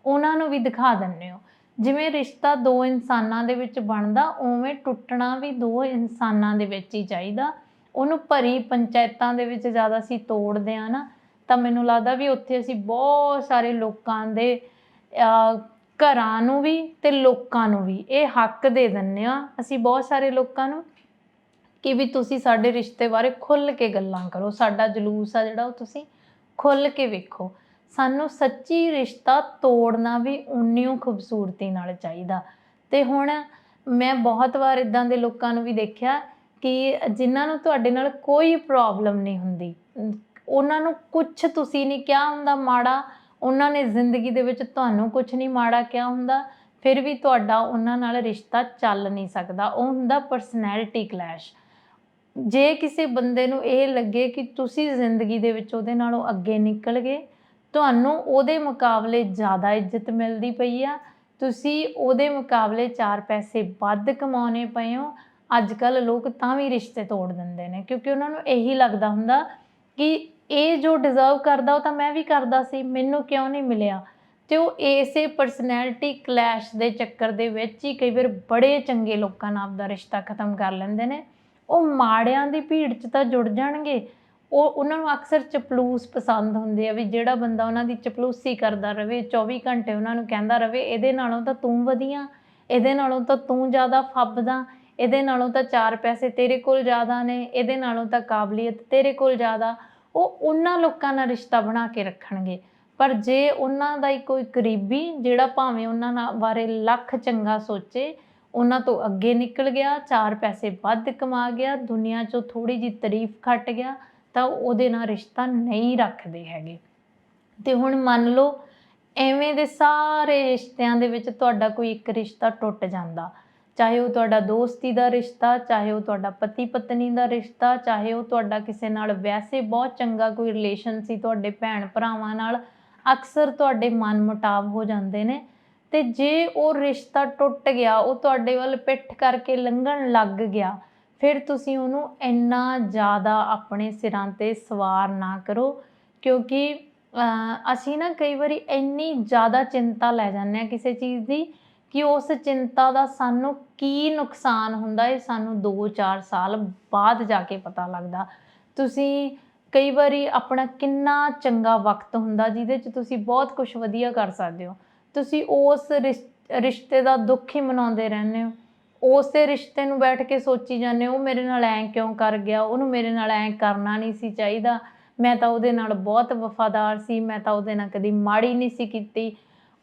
ਉਹਨਾਂ ਨੂੰ ਵੀ ਦਿਖਾ ਦਿੰਦੇ ਹੋ। ਜਿਵੇਂ ਰਿਸ਼ਤਾ ਦੋ ਇਨਸਾਨਾਂ ਦੇ ਵਿੱਚ ਬਣਦਾ, ਉਵੇਂ ਟੁੱਟਣਾ ਵੀ ਦੋ ਇਨਸਾਨਾਂ ਦੇ ਵਿੱਚ ਹੀ ਚਾਹੀਦਾ। ਉਹਨੂੰ ਭਰੀ ਪੰਚਾਇਤਾਂ ਦੇ ਵਿੱਚ ਜ਼ਿਆਦਾ ਅਸੀਂ ਤੋੜਦੇ ਆ ਨਾ, ਤਾਂ ਮੈਨੂੰ ਲੱਗਦਾ ਵੀ ਉੱਥੇ ਅਸੀਂ ਬਹੁਤ ਸਾਰੇ ਲੋਕਾਂ ਦੇ ਘਰਾਂ ਨੂੰ ਵੀ ਤੇ ਲੋਕਾਂ ਨੂੰ ਵੀ ਇਹ ਹੱਕ ਦੇ ਦਿੰਨੇ ਆ ਅਸੀਂ ਬਹੁਤ ਸਾਰੇ ਲੋਕਾਂ ਨੂੰ ਕਿ ਵੀ ਤੁਸੀਂ ਸਾਡੇ ਰਿਸ਼ਤੇ ਬਾਰੇ ਖੁੱਲ੍ਹ ਕੇ ਗੱਲਾਂ ਕਰੋ, ਸਾਡਾ ਜਲੂਸ ਆ ਜਿਹੜਾ ਉਹ ਤੁਸੀਂ ਖੁੱਲ੍ਹ ਕੇ ਵੇਖੋ। ਸਾਨੂੰ ਸੱਚੀ ਰਿਸ਼ਤਾ ਤੋੜਨਾ ਵੀ ਉਨੀਓ ਖੂਬਸੂਰਤੀ ਨਾਲ ਚਾਹੀਦਾ। ਤੇ ਹੁਣ ਮੈਂ ਬਹੁਤ ਵਾਰ ਇਦਾਂ ਦੇ ਲੋਕਾਂ ਨੂੰ ਵੀ ਦੇਖਿਆ ਕਿ ਜਿਨ੍ਹਾਂ ਨੂੰ ਤੁਹਾਡੇ ਨਾਲ ਕੋਈ ਪ੍ਰੋਬਲਮ ਨਹੀਂ ਹੁੰਦੀ। ਉਹਨਾਂ ਨੂੰ ਕੁਝ ਤੁਸੀਂ ਨਹੀਂ ਕਿਹਾ ਹੁੰਦਾ ਮਾੜਾ, ਉਹਨਾਂ ਨੇ ਜ਼ਿੰਦਗੀ ਦੇ ਵਿੱਚ ਤੁਹਾਨੂੰ ਕੁਝ ਨਹੀਂ ਮਾੜਾ ਕਿਹਾ ਹੁੰਦਾ, ਫਿਰ ਵੀ ਤੁਹਾਡਾ ਉਹਨਾਂ ਨਾਲ ਰਿਸ਼ਤਾ ਚੱਲ ਨਹੀਂ ਸਕਦਾ। ਉਹ ਹੁੰਦਾ ਪਰਸਨੈਲਿਟੀ ਕਲੈਸ਼ ਜੇ ਕਿਸੇ ਬੰਦੇ ਨੂੰ ਇਹ ਲੱਗੇ ਕਿ ਤੁਸੀਂ ਜ਼ਿੰਦਗੀ ਦੇ ਵਿੱਚ ਉਹਦੇ ਨਾਲੋਂ ਅੱਗੇ ਨਿਕਲ ਗਏ, ਤੁਹਾਨੂੰ ਉਹਦੇ ਮੁਕਾਬਲੇ ਜ਼ਿਆਦਾ ਇੱਜ਼ਤ ਮਿਲਦੀ ਪਈ ਆ। ਤੁਸੀਂ ਉਹਦੇ ਮੁਕਾਬਲੇ ਚਾਰ ਪੈਸੇ ਵੱਧ ਕਮਾਉਣੇ ਪਏ ਹੋ। ਅੱਜ ਕੱਲ ਲੋਕ ਤਾਂ ਵੀ ਰਿਸ਼ਤੇ ਤੋੜ ਦਿੰਦੇ ਨੇ, ਕਿਉਂਕਿ ਉਹਨਾਂ ਨੂੰ ਇਹੀ ਲੱਗਦਾ ਹੁੰਦਾ ਕਿ ਇਹ ਜੋ ਡਿਜ਼ਰਵ ਕਰਦਾ ਉਹ ਤਾਂ ਮੈਂ ਵੀ ਕਰਦਾ ਸੀ, ਮੈਨੂੰ ਕਿਉਂ ਨਹੀਂ ਮਿਲਿਆ? ਤੇ ਉਹ ਇਸੇ ਪਰਸਨੈਲਿਟੀ ਕਲੈਸ਼ ਦੇ ਚੱਕਰ ਦੇ ਵਿੱਚ ਹੀ ਕਈ ਵਾਰ ਬੜੇ ਚੰਗੇ ਲੋਕਾਂ ਨਾਲ ਆਪਦਾ ਰਿਸ਼ਤਾ ਖਤਮ ਕਰ ਲੈਂਦੇ ਨੇ। ਉਹ ਮਾੜਿਆਂ ਦੀ ਭੀੜ 'ਚ ਤਾਂ ਜੁੜ ਜਾਣਗੇ। ਉਹ ਉਹਨਾਂ ਨੂੰ ਅਕਸਰ ਚਪਲੂਸ ਪਸੰਦ ਹੁੰਦੇ ਆ ਵੀ ਜਿਹੜਾ ਬੰਦਾ ਉਹਨਾਂ ਦੀ ਚਪਲੂਸੀ ਕਰਦਾ ਰਵੇ 24 ਘੰਟੇ ਉਹਨਾਂ ਨੂੰ ਕਹਿੰਦਾ ਰਵੇ, ਇਹਦੇ ਨਾਲੋਂ ਤਾਂ ਤੂੰ ਵਧੀਆ, ਇਹਦੇ ਨਾਲੋਂ ਤਾਂ ਤੂੰ ਜ਼ਿਆਦਾ ਫੱਬਦਾ, ਇਹਦੇ ਨਾਲੋਂ ਤਾਂ ਚਾਰ ਪੈਸੇ ਤੇਰੇ ਕੋਲ ਜ਼ਿਆਦਾ ਨੇ, ਇਹਦੇ ਨਾਲੋਂ ਤਾਂ ਕਾਬਲੀਅਤ ਤੇਰੇ ਕੋਲ ਜ਼ਿਆਦਾ। ਉਹ ਉਹਨਾਂ ਲੋਕਾਂ ਨਾਲ ਰਿਸ਼ਤਾ ਬਣਾ ਕੇ ਰੱਖਣਗੇ। ਪਰ ਜੇ ਉਹਨਾਂ ਦਾ ਹੀ ਕੋਈ ਕਰੀਬੀ ਜਿਹੜਾ ਭਾਵੇਂ ਉਹਨਾਂ ਨਾਲ ਬਾਰੇ ਲੱਖ ਚੰਗਾ ਸੋਚੇ ਉਹਨਾਂ ਤੋਂ ਅੱਗੇ ਨਿਕਲ ਗਿਆ, ਚਾਰ ਪੈਸੇ ਵੱਧ ਕਮਾ ਗਿਆ, ਦੁਨੀਆ 'ਚੋਂ ਥੋੜੀ ਜੀ ਤਾਰੀਫ ਖੱਟ ਗਿਆ, ਤਾਂ ਉਹਦੇ ਨਾਲ ਰਿਸ਼ਤਾ ਨਹੀਂ ਰੱਖਦੇ ਹੈਗੇ। ਤੇ ਹੁਣ ਮੰਨ ਲਓ, ਐਵੇਂ ਦੇ ਸਾਰੇ ਰਿਸ਼ਤਿਆਂ ਦੇ ਵਿੱਚ ਤੁਹਾਡਾ ਕੋਈ ਇੱਕ ਰਿਸ਼ਤਾ ਟੁੱਟ ਜਾਂਦਾ। ਚਾਹੇ ਉਹ ਤੁਹਾਡਾ ਦੋਸਤੀ ਦਾ ਰਿਸ਼ਤਾ, ਚਾਹੇ ਉਹ ਤੁਹਾਡਾ ਪਤੀ ਪਤਨੀ ਦਾ ਰਿਸ਼ਤਾ, ਚਾਹੇ ਉਹ ਤੁਹਾਡਾ ਕਿਸੇ ਨਾਲ ਵੈਸੇ ਬਹੁਤ ਚੰਗਾ ਕੋਈ ਰਿਲੇਸ਼ਨ ਸੀ ਤੁਹਾਡੇ ਭੈਣ ਭਰਾਵਾਂ ਨਾਲ, ਅਕਸਰ ਤੁਹਾਡੇ ਮਨ ਮੁਟਾਵ ਹੋ ਜਾਂਦੇ ਨੇ। ਤੇ ਜੇ ਉਹ ਰਿਸ਼ਤਾ ਟੁੱਟ ਗਿਆ, ਉਹ ਤੁਹਾਡੇ ਵੱਲ ਪਿੱਠ ਕਰਕੇ ਲੰਘਣ ਲੱਗ ਗਿਆ, ਫਿਰ ਤੁਸੀਂ ਉਹਨੂੰ ਇੰਨਾ ਜ਼ਿਆਦਾ ਆਪਣੇ ਸਿਰਾਂ ਤੇ ਸਵਾਰ ਨਾ ਕਰੋ, ਕਿਉਂਕਿ ਅਸੀਂ ਨਾ ਕਈ ਵਾਰੀ ਇੰਨੀ ਜ਼ਿਆਦਾ ਚਿੰਤਾ ਲੈ ਜਾਂਦੇ ਆ ਕਿਸੇ ਚੀਜ਼ ਦੀ ਕਿ ਉਸ ਚਿੰਤਾ ਦਾ ਸਾਨੂੰ ਕੀ ਨੁਕਸਾਨ ਹੁੰਦਾ, ਇਹ ਸਾਨੂੰ 2-4 ਸਾਲ ਬਾਅਦ ਜਾ ਕੇ ਪਤਾ ਲੱਗਦਾ। ਤੁਸੀਂ ਕਈ ਵਾਰੀ ਆਪਣਾ ਕਿੰਨਾ ਚੰਗਾ ਵਕਤ ਹੁੰਦਾ, ਜਿਹਦੇ 'ਚ ਤੁਸੀਂ ਬਹੁਤ ਕੁਝ ਵਧੀਆ ਕਰ ਸਕਦੇ ਹੋ। ਤੁਸੀਂ ਉਸ ਰਿਸ਼- ਰਿਸ਼ਤੇ ਦਾ ਦੁੱਖ ਹੀ ਮਨਾਉਂਦੇ ਰਹਿੰਦੇ ਹੋ। ਉਸੇ ਰਿਸ਼ਤੇ ਨੂੰ ਬੈਠ ਕੇ ਸੋਚੀ ਜਾਂਦੇ ਹੋ, ਉਹ ਮੇਰੇ ਨਾਲ ਐਂ ਕਿਉਂ ਕਰ ਗਿਆ? ਉਹਨੂੰ ਮੇਰੇ ਨਾਲ ਐਂ ਕਰਨਾ ਨਹੀਂ ਸੀ ਚਾਹੀਦਾ। ਮੈਂ ਤਾਂ ਉਹਦੇ ਨਾਲ ਬਹੁਤ ਵਫਾਦਾਰ ਸੀ, ਮੈਂ ਤਾਂ ਉਹਦੇ ਨਾਲ ਕਦੀ ਮਾੜੀ ਨਹੀਂ ਸੀ ਕੀਤੀ।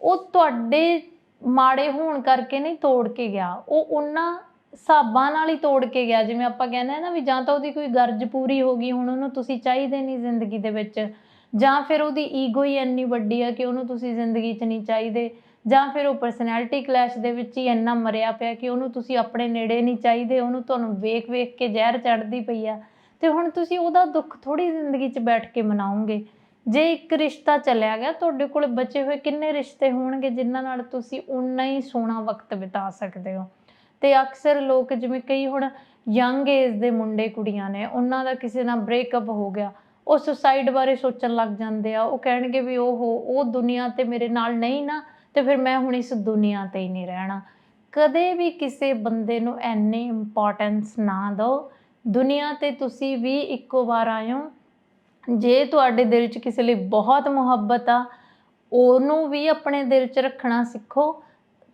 ਉਹ ਤੁਹਾਡੇ ਮਾੜੇ ਹੋਣ ਕਰਕੇ ਨਹੀਂ ਤੋੜ ਕੇ ਗਿਆ। ਉਹ ਉਹਨਾਂ ਹਿਸਾਬਾਂ ਨਾਲ ਹੀ ਤੋੜ ਕੇ ਗਿਆ। ਜਿਵੇਂ ਆਪਾਂ ਕਹਿੰਦੇ ਆ ਨਾ ਵੀ ਜਾਂ ਤਾਂ ਉਹਦੀ ਕੋਈ ਗਰਜ ਪੂਰੀ ਹੋ ਗਈ, ਹੁਣ ਉਹਨੂੰ ਤੁਸੀਂ ਚਾਹੀਦੇ ਨਹੀਂ ਜ਼ਿੰਦਗੀ ਦੇ ਵਿੱਚ। ਜਾਂ ਫਿਰ ਉਹਦੀ ਈਗੋ ਹੀ ਇੰਨੀ ਵੱਡੀ ਆ ਕਿ ਉਹਨੂੰ ਤੁਸੀਂ ਜ਼ਿੰਦਗੀ 'ਚ ਨਹੀਂ ਚਾਹੀਦੇ, ਜਾਂ ਫਿਰ ਉਹ ਪਰਸਨੈਲਿਟੀ ਕਲੈਸ਼ ਦੇ ਵਿੱਚ ਹੀ ਇੰਨਾ ਮਰਿਆ ਪਿਆ ਕਿ ਉਹਨੂੰ ਤੁਸੀਂ ਆਪਣੇ ਨੇੜੇ ਨਹੀਂ ਚਾਹੀਦੇ, ਉਹਨੂੰ ਤੁਹਾਨੂੰ ਵੇਖ ਵੇਖ ਕੇ ਜ਼ਹਿਰ ਚੜਦੀ ਪਈ ਆ। ਤੇ ਹੁਣ ਤੁਸੀਂ ਉਹਦਾ ਦੁੱਖ ਥੋੜੀ ਜ਼ਿੰਦਗੀ 'ਚ ਬੈਠ ਕੇ ਮਨਾਓਗੇ। ਜੇ ਇੱਕ ਰਿਸ਼ਤਾ ਚੱਲਿਆ ਗਿਆ, ਤੁਹਾਡੇ ਕੋਲ ਬਚੇ ਹੋਏ ਕਿੰਨੇ ਰਿਸ਼ਤੇ ਹੋਣਗੇ ਜਿਨ੍ਹਾਂ ਨਾਲ ਤੁਸੀਂ ਉਨਾ ਹੀ ਸੋਹਣਾ ਵਕਤ ਬਿਤਾ ਸਕਦੇ ਹੋ? ਤੇ ਅਕਸਰ ਲੋਕ ਜਿਵੇਂ ਕਈ ਹੁਣ ਯੰਗ ਏਜ ਦੇ ਮੁੰਡੇ ਕੁੜੀਆਂ ਨੇ, ਉਹਨਾਂ ਦਾ ਕਿਸੇ ਨਾਲ ਬ੍ਰੇਕਅਪ ਹੋ ਗਿਆ ਉਹ ਸੁਸਾਈਡ ਬਾਰੇ ਸੋਚਣ ਲੱਗ ਜਾਂਦੇ ਆ, ਉਹ ਕਹਿਣਗੇ ਵੀ ਉਹ ਉਹ ਦੁਨੀਆ ਤੇ ਮੇਰੇ ਨਾਲ ਨਹੀਂ ਨਾ, ਤੇ ਫਿਰ ਮੈਂ ਹੁਣ ਇਸ ਦੁਨੀਆ ਤੇ ਹੀ ਨਹੀਂ ਰਹਿਣਾ। ਕਦੇ ਵੀ ਕਿਸੇ ਬੰਦੇ ਨੂੰ ਐਨੀ ਇੰਪੋਰਟੈਂਸ ਨਾ ਦਿਓ। ਦੁਨੀਆ ਤੇ ਤੁਸੀਂ ਵੀ ਇੱਕੋ ਵਾਰ ਆਏ ਹੋ ਜੇ ਤੁਹਾਡੇ ਦਿਲ 'ਚ ਕਿਸੇ ਲਈ ਬਹੁਤ ਮੁਹੱਬਤ ਆ, ਉਹਨੂੰ ਵੀ ਆਪਣੇ ਦਿਲ 'ਚ ਰੱਖਣਾ ਸਿੱਖੋ।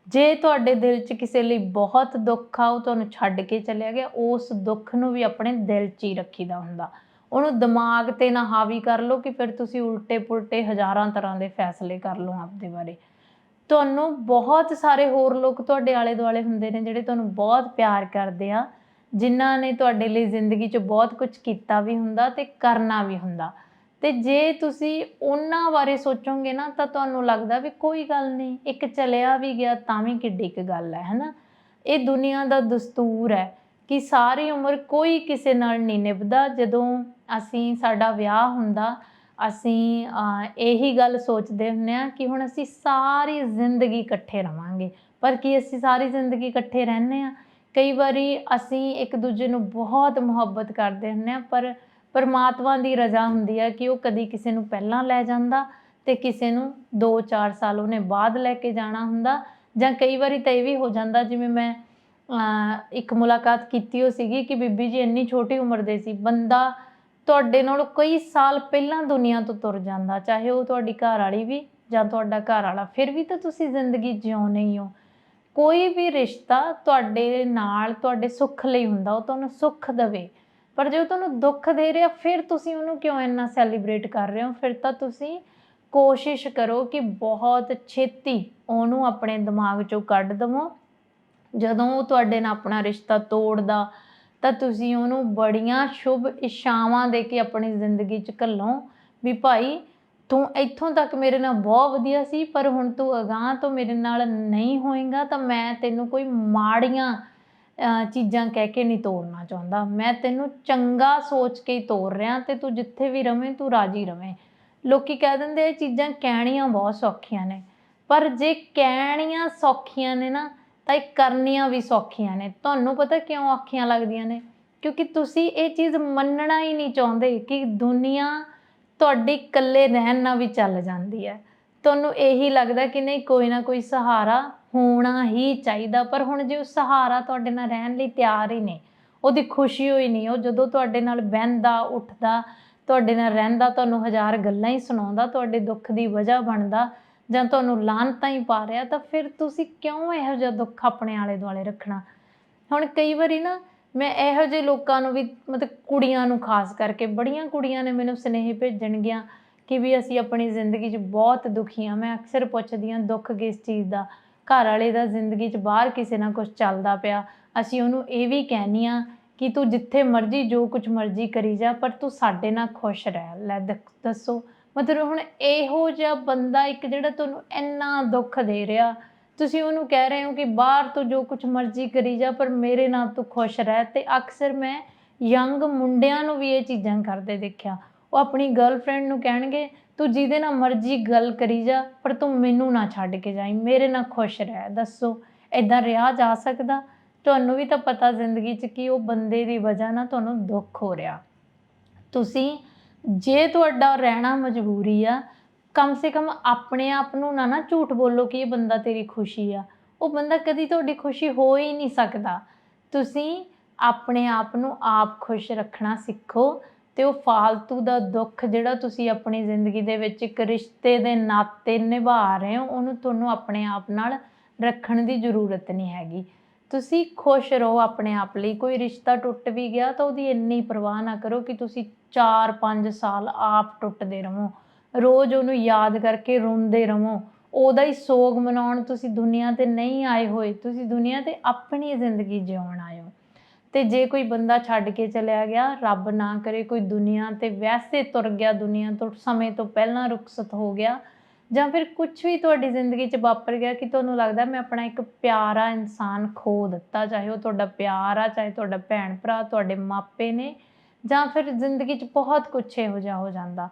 ਜੇ ਤੁਹਾਡੇ ਦਿਲ 'ਚ ਕਿਸੇ ਲਈ ਬਹੁਤ ਦੁੱਖ ਆ, ਉਹ ਤੁਹਾਨੂੰ ਛੱਡ ਕੇ ਚਲਿਆ ਗਿਆ, ਉਸ ਦੁੱਖ ਨੂੰ ਵੀ ਆਪਣੇ ਦਿਲ 'ਚ ਹੀ ਰੱਖੀਦਾ ਹੁੰਦਾ। ਉਹਨੂੰ ਦਿਮਾਗ ਤੇ ਨਾ ਹਾਵੀ ਕਰ ਲਓ ਕਿ ਫਿਰ ਤੁਸੀਂ ਉਲਟੇ ਪੁਲਟੇ ਹਜ਼ਾਰਾਂ ਤਰ੍ਹਾਂ ਦੇ ਫੈਸਲੇ ਕਰ ਲਓ ਆਪਦੇ ਬਾਰੇ। ਤੁਹਾਨੂੰ ਬਹੁਤ ਸਾਰੇ ਹੋਰ ਲੋਕ ਤੁਹਾਡੇ ਆਲੇ ਦੁਆਲੇ ਹੁੰਦੇ ਨੇ ਜਿਹੜੇ ਤੁਹਾਨੂੰ ਬਹੁਤ ਪਿਆਰ ਕਰਦੇ ਆ, ਜਿਨ੍ਹਾਂ ਨੇ ਤੁਹਾਡੇ ਲਈ ਜ਼ਿੰਦਗੀ 'ਚ ਬਹੁਤ ਕੁਝ ਕੀਤਾ ਵੀ ਹੁੰਦਾ ਤੇ ਕਰਨਾ ਵੀ ਹੁੰਦਾ। ਤੇ ਜੇ ਤੁਸੀਂ ਉਹਨਾਂ ਬਾਰੇ ਸੋਚੋਗੇ ਨਾ ਤਾਂ ਤੁਹਾਨੂੰ ਲੱਗਦਾ ਵੀ ਕੋਈ ਗੱਲ ਨਹੀਂ, ਇੱਕ ਚਲਿਆ ਵੀ ਗਿਆ ਤਾਂ ਵੀ ਕਿੱਡੀ ਇੱਕ ਗੱਲ ਹੈ, ਹੈਨਾ? ਇਹ ਦੁਨੀਆ ਦਾ ਦਸਤੂਰ ਹੈ। ਕਿ ਸਾਰੀ ਉਮਰ ਕੋਈ ਕਿਸੇ ਨਾਲ ਨਹੀਂ ਨਿਭਦਾ। ਜਦੋਂ ਅਸੀਂ, ਸਾਡਾ ਵਿਆਹ ਹੁੰਦਾ, ਅਸੀਂ ਇਹੀ ਗੱਲ ਸੋਚਦੇ ਹੁੰਦੇ ਆ ਕਿ ਹੁਣ ਅਸੀਂ ਸਾਰੀ ਜ਼ਿੰਦਗੀ ਇਕੱਠੇ ਰਵਾਂਗੇ। ਪਰ ਕੀ ਅਸੀਂ ਸਾਰੀ ਜ਼ਿੰਦਗੀ ਇਕੱਠੇ ਰਹਿੰਦੇ ਆ ਕਈ ਵਾਰੀ ਅਸੀਂ ਇੱਕ ਦੂਜੇ ਨੂੰ ਬਹੁਤ ਮੁਹੱਬਤ ਕਰਦੇ ਹੁੰਦੇ ਆ ਪਰ ਪਰਮਾਤਮਾ ਦੀ ਰਜ਼ਾ ਹੁੰਦੀ ਆ ਕਿ ਉਹ ਕਦੀ ਕਿਸੇ ਨੂੰ ਪਹਿਲਾਂ ਲੈ ਜਾਂਦਾ ਤੇ ਕਿਸੇ ਨੂੰ 2-4 ਸਾਲ ਉਹਨੇ ਬਾਅਦ ਲੈ ਕੇ ਜਾਣਾ ਹੁੰਦਾ। ਜਾਂ ਕਈ ਵਾਰੀ ਤਾਂ ਇਹ ਵੀ ਹੋ ਜਾਂਦਾ, ਜਿਵੇਂ ਮੈਂ ਇੱਕ ਮੁਲਾਕਾਤ ਕੀਤੀ ਹੋ ਸੀਗੀ ਕਿ ਬੀਬੀ ਜੀ ਇੰਨੀ ਛੋਟੀ ਉਮਰ ਦੇ ਸੀ, ਬੰਦਾ ਤੁਹਾਡੇ ਨਾਲੋਂ ਕਈ ਸਾਲ ਪਹਿਲਾਂ ਦੁਨੀਆ ਤੋਂ ਤੁਰ ਜਾਂਦਾ, ਚਾਹੇ ਉਹ ਤੁਹਾਡੀ ਘਰ ਵਾਲੀ ਵੀ ਜਾਂ ਤੁਹਾਡਾ ਘਰ ਵਾਲਾ ਫਿਰ ਵੀ ਤਾਂ ਤੁਸੀਂ ਜ਼ਿੰਦਗੀ ਜਿਉਣੇ ਹੀ ਹੋ। ਕੋਈ ਵੀ ਰਿਸ਼ਤਾ ਤੁਹਾਡੇ ਨਾਲ, ਤੁਹਾਡੇ ਸੁੱਖ ਲਈ ਹੁੰਦਾ, ਉਹ ਤੁਹਾਨੂੰ ਸੁੱਖ ਦੇਵੇ। ਪਰ ਜੇ ਉਹ ਤੁਹਾਨੂੰ ਦੁੱਖ ਦੇ ਰਿਹਾ, ਫਿਰ ਤੁਸੀਂ ਉਹਨੂੰ ਕਿਉਂ ਇੰਨਾ ਸੈਲੀਬ੍ਰੇਟ ਕਰ ਰਹੇ ਹੋ? ਫਿਰ ਤਾਂ ਤੁਸੀਂ ਕੋਸ਼ਿਸ਼ ਕਰੋ ਕਿ ਬਹੁਤ ਛੇਤੀ ਉਹਨੂੰ ਆਪਣੇ ਦਿਮਾਗ ਚੋਂ ਕੱਢ ਦਵੋ ਜਦੋਂ ਉਹ ਤੁਹਾਡੇ ਨਾਲ ਆਪਣਾ ਰਿਸ਼ਤਾ ਤੋੜਦਾ, ਤਾਂ ਤੁਸੀਂ ਉਹਨੂੰ ਬੜੀਆਂ ਸ਼ੁਭ ਇਸ਼ਾਵਾਂ ਦੇ ਕੇ ਆਪਣੀ ਜ਼ਿੰਦਗੀ 'ਚ ਘੱਲੋ ਵੀ ਭਾਈ ਤੂੰ ਇੱਥੋਂ ਤੱਕ ਮੇਰੇ ਨਾਲ ਬਹੁਤ ਵਧੀਆ ਸੀ, ਪਰ ਹੁਣ ਤੂੰ ਅਗਾਂਹ ਤੋਂ ਮੇਰੇ ਨਾਲ ਨਹੀਂ ਹੋਏਗਾ, ਤਾਂ ਮੈਂ ਤੈਨੂੰ ਕੋਈ ਮਾੜੀਆਂ ਚੀਜ਼ਾਂ ਕਹਿ ਕੇ ਨਹੀਂ ਤੋੜਨਾ ਚਾਹੁੰਦਾ। ਮੈਂ ਤੈਨੂੰ ਚੰਗਾ ਸੋਚ ਕੇ ਹੀ ਤੋਰ ਰਿਹਾ ਤੇ ਤੂੰ ਜਿੱਥੇ ਵੀ ਰਵੇਂ, ਤੂੰ ਰਾਜੀ ਰਵੇਂ। ਲੋਕੀ ਕਹਿ ਦਿੰਦੇ ਇਹ ਚੀਜ਼ਾਂ ਕਹਿਣੀਆਂ ਬਹੁਤ ਸੌਖੀਆਂ ਨੇ। ਪਰ ਜੇ ਕਹਿਣੀਆਂ ਸੌਖੀਆਂ ਨੇ ਨਾ ਤਾਂ ਇਹ ਕਰਨੀਆਂ ਵੀ ਸੌਖੀਆਂ ਨੇ। ਤੁਹਾਨੂੰ ਪਤਾ ਕਿਉਂ ਔਖੀਆਂ ਲੱਗਦੀਆਂ ਨੇ? ਕਿਉਂਕਿ ਤੁਸੀਂ ਇਹ ਚੀਜ਼ ਮੰਨਣਾ ਹੀ ਨਹੀਂ ਚਾਹੁੰਦੇ ਕਿ ਦੁਨੀਆ ਤੁਹਾਡੀ ਇਕੱਲੇ ਰਹਿਣ ਨਾਲ ਵੀ ਚੱਲ ਜਾਂਦੀ ਹੈ। ਤੁਹਾਨੂੰ ਇਹੀ ਲੱਗਦਾ ਕਿ ਨਹੀਂ, ਕੋਈ ਨਾ ਕੋਈ ਸਹਾਰਾ ਹੋਣਾ ਹੀ ਚਾਹੀਦਾ। ਪਰ ਹੁਣ ਜੇ ਉਹ ਸਹਾਰਾ ਤੁਹਾਡੇ ਨਾਲ ਰਹਿਣ ਲਈ ਤਿਆਰ ਹੀ ਨਹੀਂ ਉਹਦੀ ਖੁਸ਼ੀ ਹੋਈ ਨਹੀਂ, ਉਹ ਜਦੋਂ ਤੁਹਾਡੇ ਨਾਲ ਬਹਿੰਦਾ, ਉੱਠਦਾ, ਤੁਹਾਡੇ ਨਾਲ ਰਹਿੰਦਾ, ਤੁਹਾਨੂੰ ਹਜ਼ਾਰ ਗੱਲਾਂ ਹੀ ਸੁਣਾਉਂਦਾ, ਤੁਹਾਡੇ ਦੁੱਖ ਦੀ ਵਜ੍ਹਾ ਬਣਦਾ ਜਾਂ ਤੁਹਾਨੂੰ ਲਾਹਨਤਾਂ ਹੀ ਪਾ ਰਿਹਾ, ਤਾਂ ਫਿਰ ਤੁਸੀਂ ਕਿਉਂ ਇਹੋ ਜਿਹਾ ਦੁੱਖ ਆਪਣੇ ਆਲੇ ਦੁਆਲੇ ਰੱਖਣਾ? ਹੁਣ ਕਈ ਵਾਰੀ ਨਾ ਮੈਂ ਇਹੋ ਜਿਹੇ ਲੋਕਾਂ ਨੂੰ ਵੀ, ਮਤਲਬ ਕੁੜੀਆਂ ਨੂੰ ਖਾਸ ਕਰਕੇ, ਬੜੀਆਂ ਕੁੜੀਆਂ ਨੇ ਮੈਨੂੰ ਸੁਨੇਹੇ ਭੇਜਣਗੀਆਂ ਕਿ ਵੀ ਅਸੀਂ ਆਪਣੀ ਜ਼ਿੰਦਗੀ 'ਚ ਬਹੁਤ ਦੁਖੀ ਹਾਂ। ਮੈਂ ਅਕਸਰ ਪੁੱਛਦੀ ਹਾਂ, ਦੁੱਖ ਕਿਸ ਚੀਜ਼ ਦਾ? ਘਰ ਵਾਲੇ ਦਾ ਜ਼ਿੰਦਗੀ 'ਚ ਬਾਹਰ ਕਿਸੇ ਨਾਲ ਕੁਝ ਚੱਲਦਾ ਪਿਆ। ਅਸੀਂ ਉਹਨੂੰ ਇਹ ਵੀ ਕਹਿੰਨੀ ਆ ਕਿ ਤੂੰ ਜਿੱਥੇ ਮਰਜ਼ੀ, ਜੋ ਕੁਝ ਮਰਜ਼ੀ ਕਰੀ ਜਾ, ਪਰ ਤੂੰ ਸਾਡੇ ਨਾਲ ਖੁਸ਼ ਰਹਿ। ਲੈ ਦੱਸ- ਦੱਸੋ। ਮਤਲਬ ਹੁਣ ਇਹੋ ਜਿਹਾ ਬੰਦਾ ਇੱਕ ਜਿਹੜਾ ਤੁਹਾਨੂੰ ਇੰਨਾ ਦੁੱਖ ਦੇ ਰਿਹਾ। ਤੁਸੀਂ ਉਹਨੂੰ ਕਹਿ ਰਹੇ ਹੋ ਕਿ ਬਾਹਰ ਤੋਂ ਜੋ ਕੁਝ ਮਰਜ਼ੀ ਕਰੀ ਜਾ, ਪਰ ਮੇਰੇ ਨਾਲ ਤੂੰ ਖੁਸ਼ ਰਹਿ। ਤੇ ਅਕਸਰ ਮੈਂ ਯੰਗ ਮੁੰਡਿਆਂ ਨੂੰ ਵੀ ਇਹ ਚੀਜ਼ਾਂ ਕਰਦੇ ਦੇਖਿਆ। ਉਹ ਆਪਣੀ ਗਰਲਫ੍ਰੈਂਡ ਨੂੰ ਕਹਿਣਗੇ, ਤੂੰ ਜਿਹਦੇ ਨਾਲ ਮਰਜ਼ੀ ਗੱਲ ਕਰੀ ਜਾ, ਪਰ ਤੂੰ ਮੈਨੂੰ ਨਾ ਛੱਡ ਕੇ ਜਾਈ। ਮੇਰੇ ਨਾਲ ਖੁਸ਼ ਰਹਿ, ਦੱਸੋ। ਇਦਾਂ ਰਿਹਾ ਜਾ ਸਕਦਾ? ਤੁਹਾਨੂੰ ਵੀ ਤਾਂ ਪਤਾ ਜ਼ਿੰਦਗੀ 'ਚ ਕਿ ਉਹ ਬੰਦੇ ਦੀ ਵਜ੍ਹਾ ਨਾਲ ਤੁਹਾਨੂੰ ਦੁੱਖ ਹੋ ਰਿਹਾ। ਤੁਸੀਂ ਜੇ ਤੁਹਾਡਾ ਰਹਿਣਾ ਮਜਬੂਰੀ ਆ, ਕਮ ਸੇ ਕਮ ਆਪਣੇ ਆਪ ਨੂੰ ਨਾ ਨਾ ਝੂਠ ਬੋਲੋ ਕਿ ਇਹ ਬੰਦਾ ਤੇਰੀ ਖੁਸ਼ੀ ਆ। ਉਹ ਬੰਦਾ ਕਦੀ ਤੁਹਾਡੀ ਖੁਸ਼ੀ ਹੋ ਹੀ ਨਹੀਂ ਸਕਦਾ। ਤੁਸੀਂ ਆਪਣੇ ਆਪ ਨੂੰ ਆਪ ਖੁਸ਼ ਰੱਖਣਾ ਸਿੱਖੋ ਤੇ ਉਹ ਫਾਲਤੂ ਦਾ ਦੁੱਖ ਜਿਹੜਾ ਤੁਸੀਂ ਆਪਣੀ ਜ਼ਿੰਦਗੀ ਦੇ ਵਿੱਚ ਇੱਕ ਰਿਸ਼ਤੇ ਦੇ ਨਾਤੇ ਨਿਭਾ ਰਹੇ ਹੋ, ਉਹਨੂੰ ਤੁਹਾਨੂੰ ਆਪਣੇ ਆਪ ਨਾਲ ਰੱਖਣ ਦੀ ਜ਼ਰੂਰਤ ਨਹੀਂ ਹੈਗੀ। ਤੁਸੀਂ ਖੁਸ਼ ਰਹੋ ਆਪਣੇ ਆਪ ਲਈ। ਕੋਈ ਰਿਸ਼ਤਾ ਟੁੱਟ ਵੀ ਗਿਆ ਤਾਂ ਉਹਦੀ ਇੰਨੀ ਪਰਵਾਹ ਨਾ ਕਰੋ ਕਿ ਤੁਸੀਂ 4-5 ਸਾਲ ਆਪ ਟੁੱਟਦੇ ਰਹੋ। ਰੋਜ਼ ਉਹਨੂੰ ਯਾਦ ਕਰਕੇ ਰੋਂਦੇ ਰਹੋ। ਉਹਦਾ ਹੀ ਸੋਗ ਮਨਾਉਣ ਤੁਸੀਂ ਦੁਨੀਆ ਤੇ ਨਹੀਂ ਆਏ ਹੋਏ। ਤੁਸੀਂ ਦੁਨੀਆ ਤੇ ਆਪਣੀ ਜ਼ਿੰਦਗੀ ਜਿਉਣ ਆਏ ਹੋ। ਤੇ ਜੇ ਕੋਈ ਬੰਦਾ ਛੱਡ ਕੇ ਚਲਿਆ ਗਿਆ, ਰੱਬ ਨਾ ਕਰੇ ਕੋਈ ਦੁਨੀਆ ਤੇ ਵੈਸੇ ਤੁਰ ਗਿਆ, ਦੁਨੀਆ ਤੋਂ ਸਮੇਂ ਤੋਂ ਪਹਿਲਾਂ ਰੁਖਸਤ ਹੋ ਗਿਆ ਜਾਂ ਫਿਰ ਕੁਝ ਵੀ ਤੁਹਾਡੀ ਜ਼ਿੰਦਗੀ 'ਚ ਵਾਪਰ ਗਿਆ ਕਿ ਤੁਹਾਨੂੰ ਲੱਗਦਾ ਮੈਂ ਆਪਣਾ ਇੱਕ ਪਿਆਰਾ ਇਨਸਾਨ ਖੋ ਦਿੱਤਾ, ਚਾਹੇ ਉਹ ਤੁਹਾਡਾ ਪਿਆਰ ਆ, ਚਾਹੇ ਤੁਹਾਡਾ ਭੈਣ ਭਰਾ, ਤੁਹਾਡੇ ਮਾਪੇ ਨੇ, ਜਾਂ ਫਿਰ ਜ਼ਿੰਦਗੀ 'ਚ ਬਹੁਤ ਕੁਝ ਇਹੋ ਜਿਹਾ ਹੋ ਜਾਂਦਾ।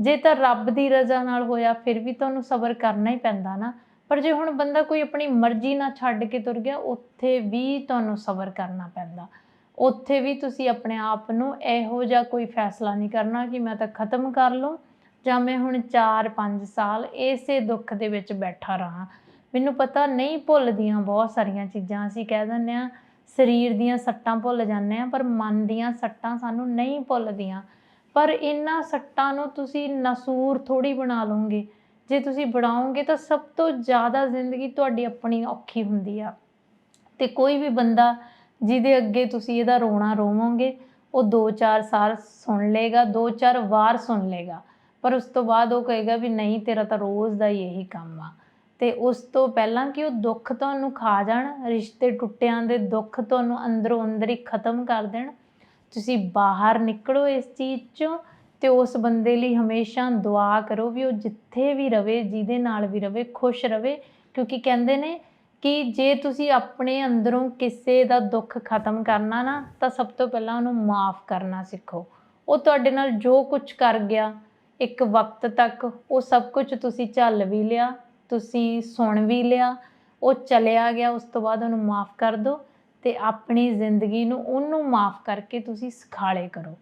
ਜੇ ਤਾਂ ਰੱਬ ਦੀ ਰਜ਼ਾ ਨਾਲ ਹੋਇਆ, ਫਿਰ ਵੀ ਤੁਹਾਨੂੰ ਸਬਰ ਕਰਨਾ ਹੀ ਪੈਂਦਾ ਨਾ। ਪਰ ਜੇ ਹੁਣ ਬੰਦਾ ਕੋਈ ਆਪਣੀ ਮਰਜ਼ੀ ਨਾਲ ਛੱਡ ਕੇ ਤੁਰ ਗਿਆ, ਉੱਥੇ ਵੀ ਤੁਹਾਨੂੰ ਸਬਰ ਕਰਨਾ ਪੈਂਦਾ। ਉੱਥੇ ਵੀ ਤੁਸੀਂ ਆਪਣੇ ਆਪ ਨੂੰ ਇਹੋ ਜਿਹਾ ਕੋਈ ਫੈਸਲਾ ਨਹੀਂ ਕਰਨਾ ਕਿ ਮੈਂ ਤਾਂ ਖਤਮ ਕਰ ਲਵਾਂ ਜਾਂ ਮੈਂ ਹੁਣ 4-5 ਸਾਲ ਇਸੇ ਦੁੱਖ ਦੇ ਵਿੱਚ ਬੈਠਾ ਰਹਾ। ਮੈਨੂੰ ਪਤਾ ਨਹੀਂ ਭੁੱਲਦੀਆਂ ਬਹੁਤ ਸਾਰੀਆਂ ਚੀਜ਼ਾਂ, ਅਸੀਂ ਕਹਿ ਦਿੰਦੇ ਆ ਸਰੀਰ ਦੀਆਂ ਸੱਟਾਂ ਭੁੱਲ ਜਾਂਦੇ ਆ ਪਰ ਮਨ ਦੀਆਂ ਸੱਟਾਂ ਸਾਨੂੰ ਨਹੀਂ ਭੁੱਲਦੀਆਂ। ਪਰ ਇਹਨਾਂ ਸੱਟਾਂ ਨੂੰ ਤੁਸੀਂ ਨਸੂਰ ਥੋੜੀ ਬਣਾ ਲਓਗੇ। ਜੇ ਤੁਸੀਂ ਬਣਾਓਗੇ ਤਾਂ ਸਭ ਤੋਂ ਜ਼ਿਆਦਾ ਜ਼ਿੰਦਗੀ ਤੁਹਾਡੀ ਆਪਣੀ ਔਖੀ ਹੁੰਦੀ ਆ। ਤੇ ਕੋਈ ਵੀ ਬੰਦਾ ਜਿਹਦੇ ਅੱਗੇ ਤੁਸੀਂ ਇਹਦਾ ਰੋਣਾ ਰੋਵੋਗੇ, ਉਹ 2-4 ਸਾਲ ਸੁਣ ਲੇਗਾ 2-4 ਵਾਰ ਸੁਣ ਲੇਗਾ ਪਰ ਉਸ ਤੋਂ ਬਾਅਦ ਉਹ ਕਹੇਗਾ ਵੀ ਨਹੀਂ, ਤੇਰਾ ਤਾਂ ਰੋਜ਼ ਦਾ ਹੀ ਇਹੀ ਕੰਮ ਆ। ਤੇ ਉਸ ਤੋਂ ਪਹਿਲਾਂ ਕਿ ਉਹ ਦੁੱਖ ਤੁਹਾਨੂੰ ਖਾ ਜਾਣ, ਰਿਸ਼ਤੇ ਟੁੱਟਿਆਂ ਦੇ ਦੁੱਖ ਤੁਹਾਨੂੰ ਅੰਦਰੋਂ ਅੰਦਰ ਹੀ ਖਤਮ ਕਰ ਦੇਣ, ਤੁਸੀਂ ਬਾਹਰ ਨਿਕਲੋ ਇਸ ਚੀਜ਼ ਚੋਂ ਤੇ ਉਸ ਬੰਦੇ ਲਈ ਹਮੇਸ਼ਾ ਦੁਆ ਕਰੋ ਵੀ ਉਹ ਜਿੱਥੇ ਵੀ ਰਵੇ, ਜਿਹਦੇ ਨਾਲ ਵੀ ਰਵੇ, ਖੁਸ਼ ਰਵੇ। ਕਿਉਂਕਿ ਕਹਿੰਦੇ ਨੇ ਕਿ ਜੇ ਤੁਸੀਂ ਆਪਣੇ ਅੰਦਰੋਂ ਕਿਸੇ ਦਾ ਦੁੱਖ ਖਤਮ ਕਰਨਾ ਨਾ, ਤਾਂ ਸਭ ਤੋਂ ਪਹਿਲਾਂ ਉਹਨੂੰ ਮਾਫ ਕਰਨਾ ਸਿੱਖੋ। ਉਹ ਤੁਹਾਡੇ ਨਾਲ ਜੋ ਕੁਝ ਕਰ ਗਿਆ ਇੱਕ ਵਕਤ ਤੱਕ ਉਹ ਸਭ ਕੁਝ ਤੁਸੀਂ ਝੱਲ ਵੀ ਲਿਆ, ਤੁਸੀਂ ਸੁਣ ਵੀ ਲਿਆ, ਉਹ ਚਲਿਆ ਗਿਆ, ਉਸ ਤੋਂ ਬਾਅਦ ਉਹਨੂੰ ਮਾਫ ਕਰ ਦਿਓ ਤੇ ਆਪਣੀ ਜ਼ਿੰਦਗੀ ਨੂੰ ਉਹਨੂੰ ਮਾਫ ਕਰਕੇ ਤੁਸੀਂ ਸਿਖਾਲੇ ਕਰੋ।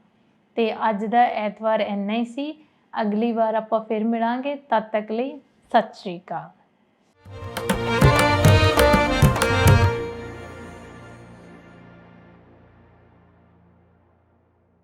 ਤੇ ਅੱਜ ਦਾ ਐਤਵਾਰ ਇੰਨਾ ਹੀ ਸੀ। ਅਗਲੀ ਵਾਰ ਆਪਾਂ ਫਿਰ ਮਿਲਾਂਗੇ। ਤਦ ਤੱਕ ਲਈ ਸਤਿ ਸ਼੍ਰੀ ਅਕਾਲ।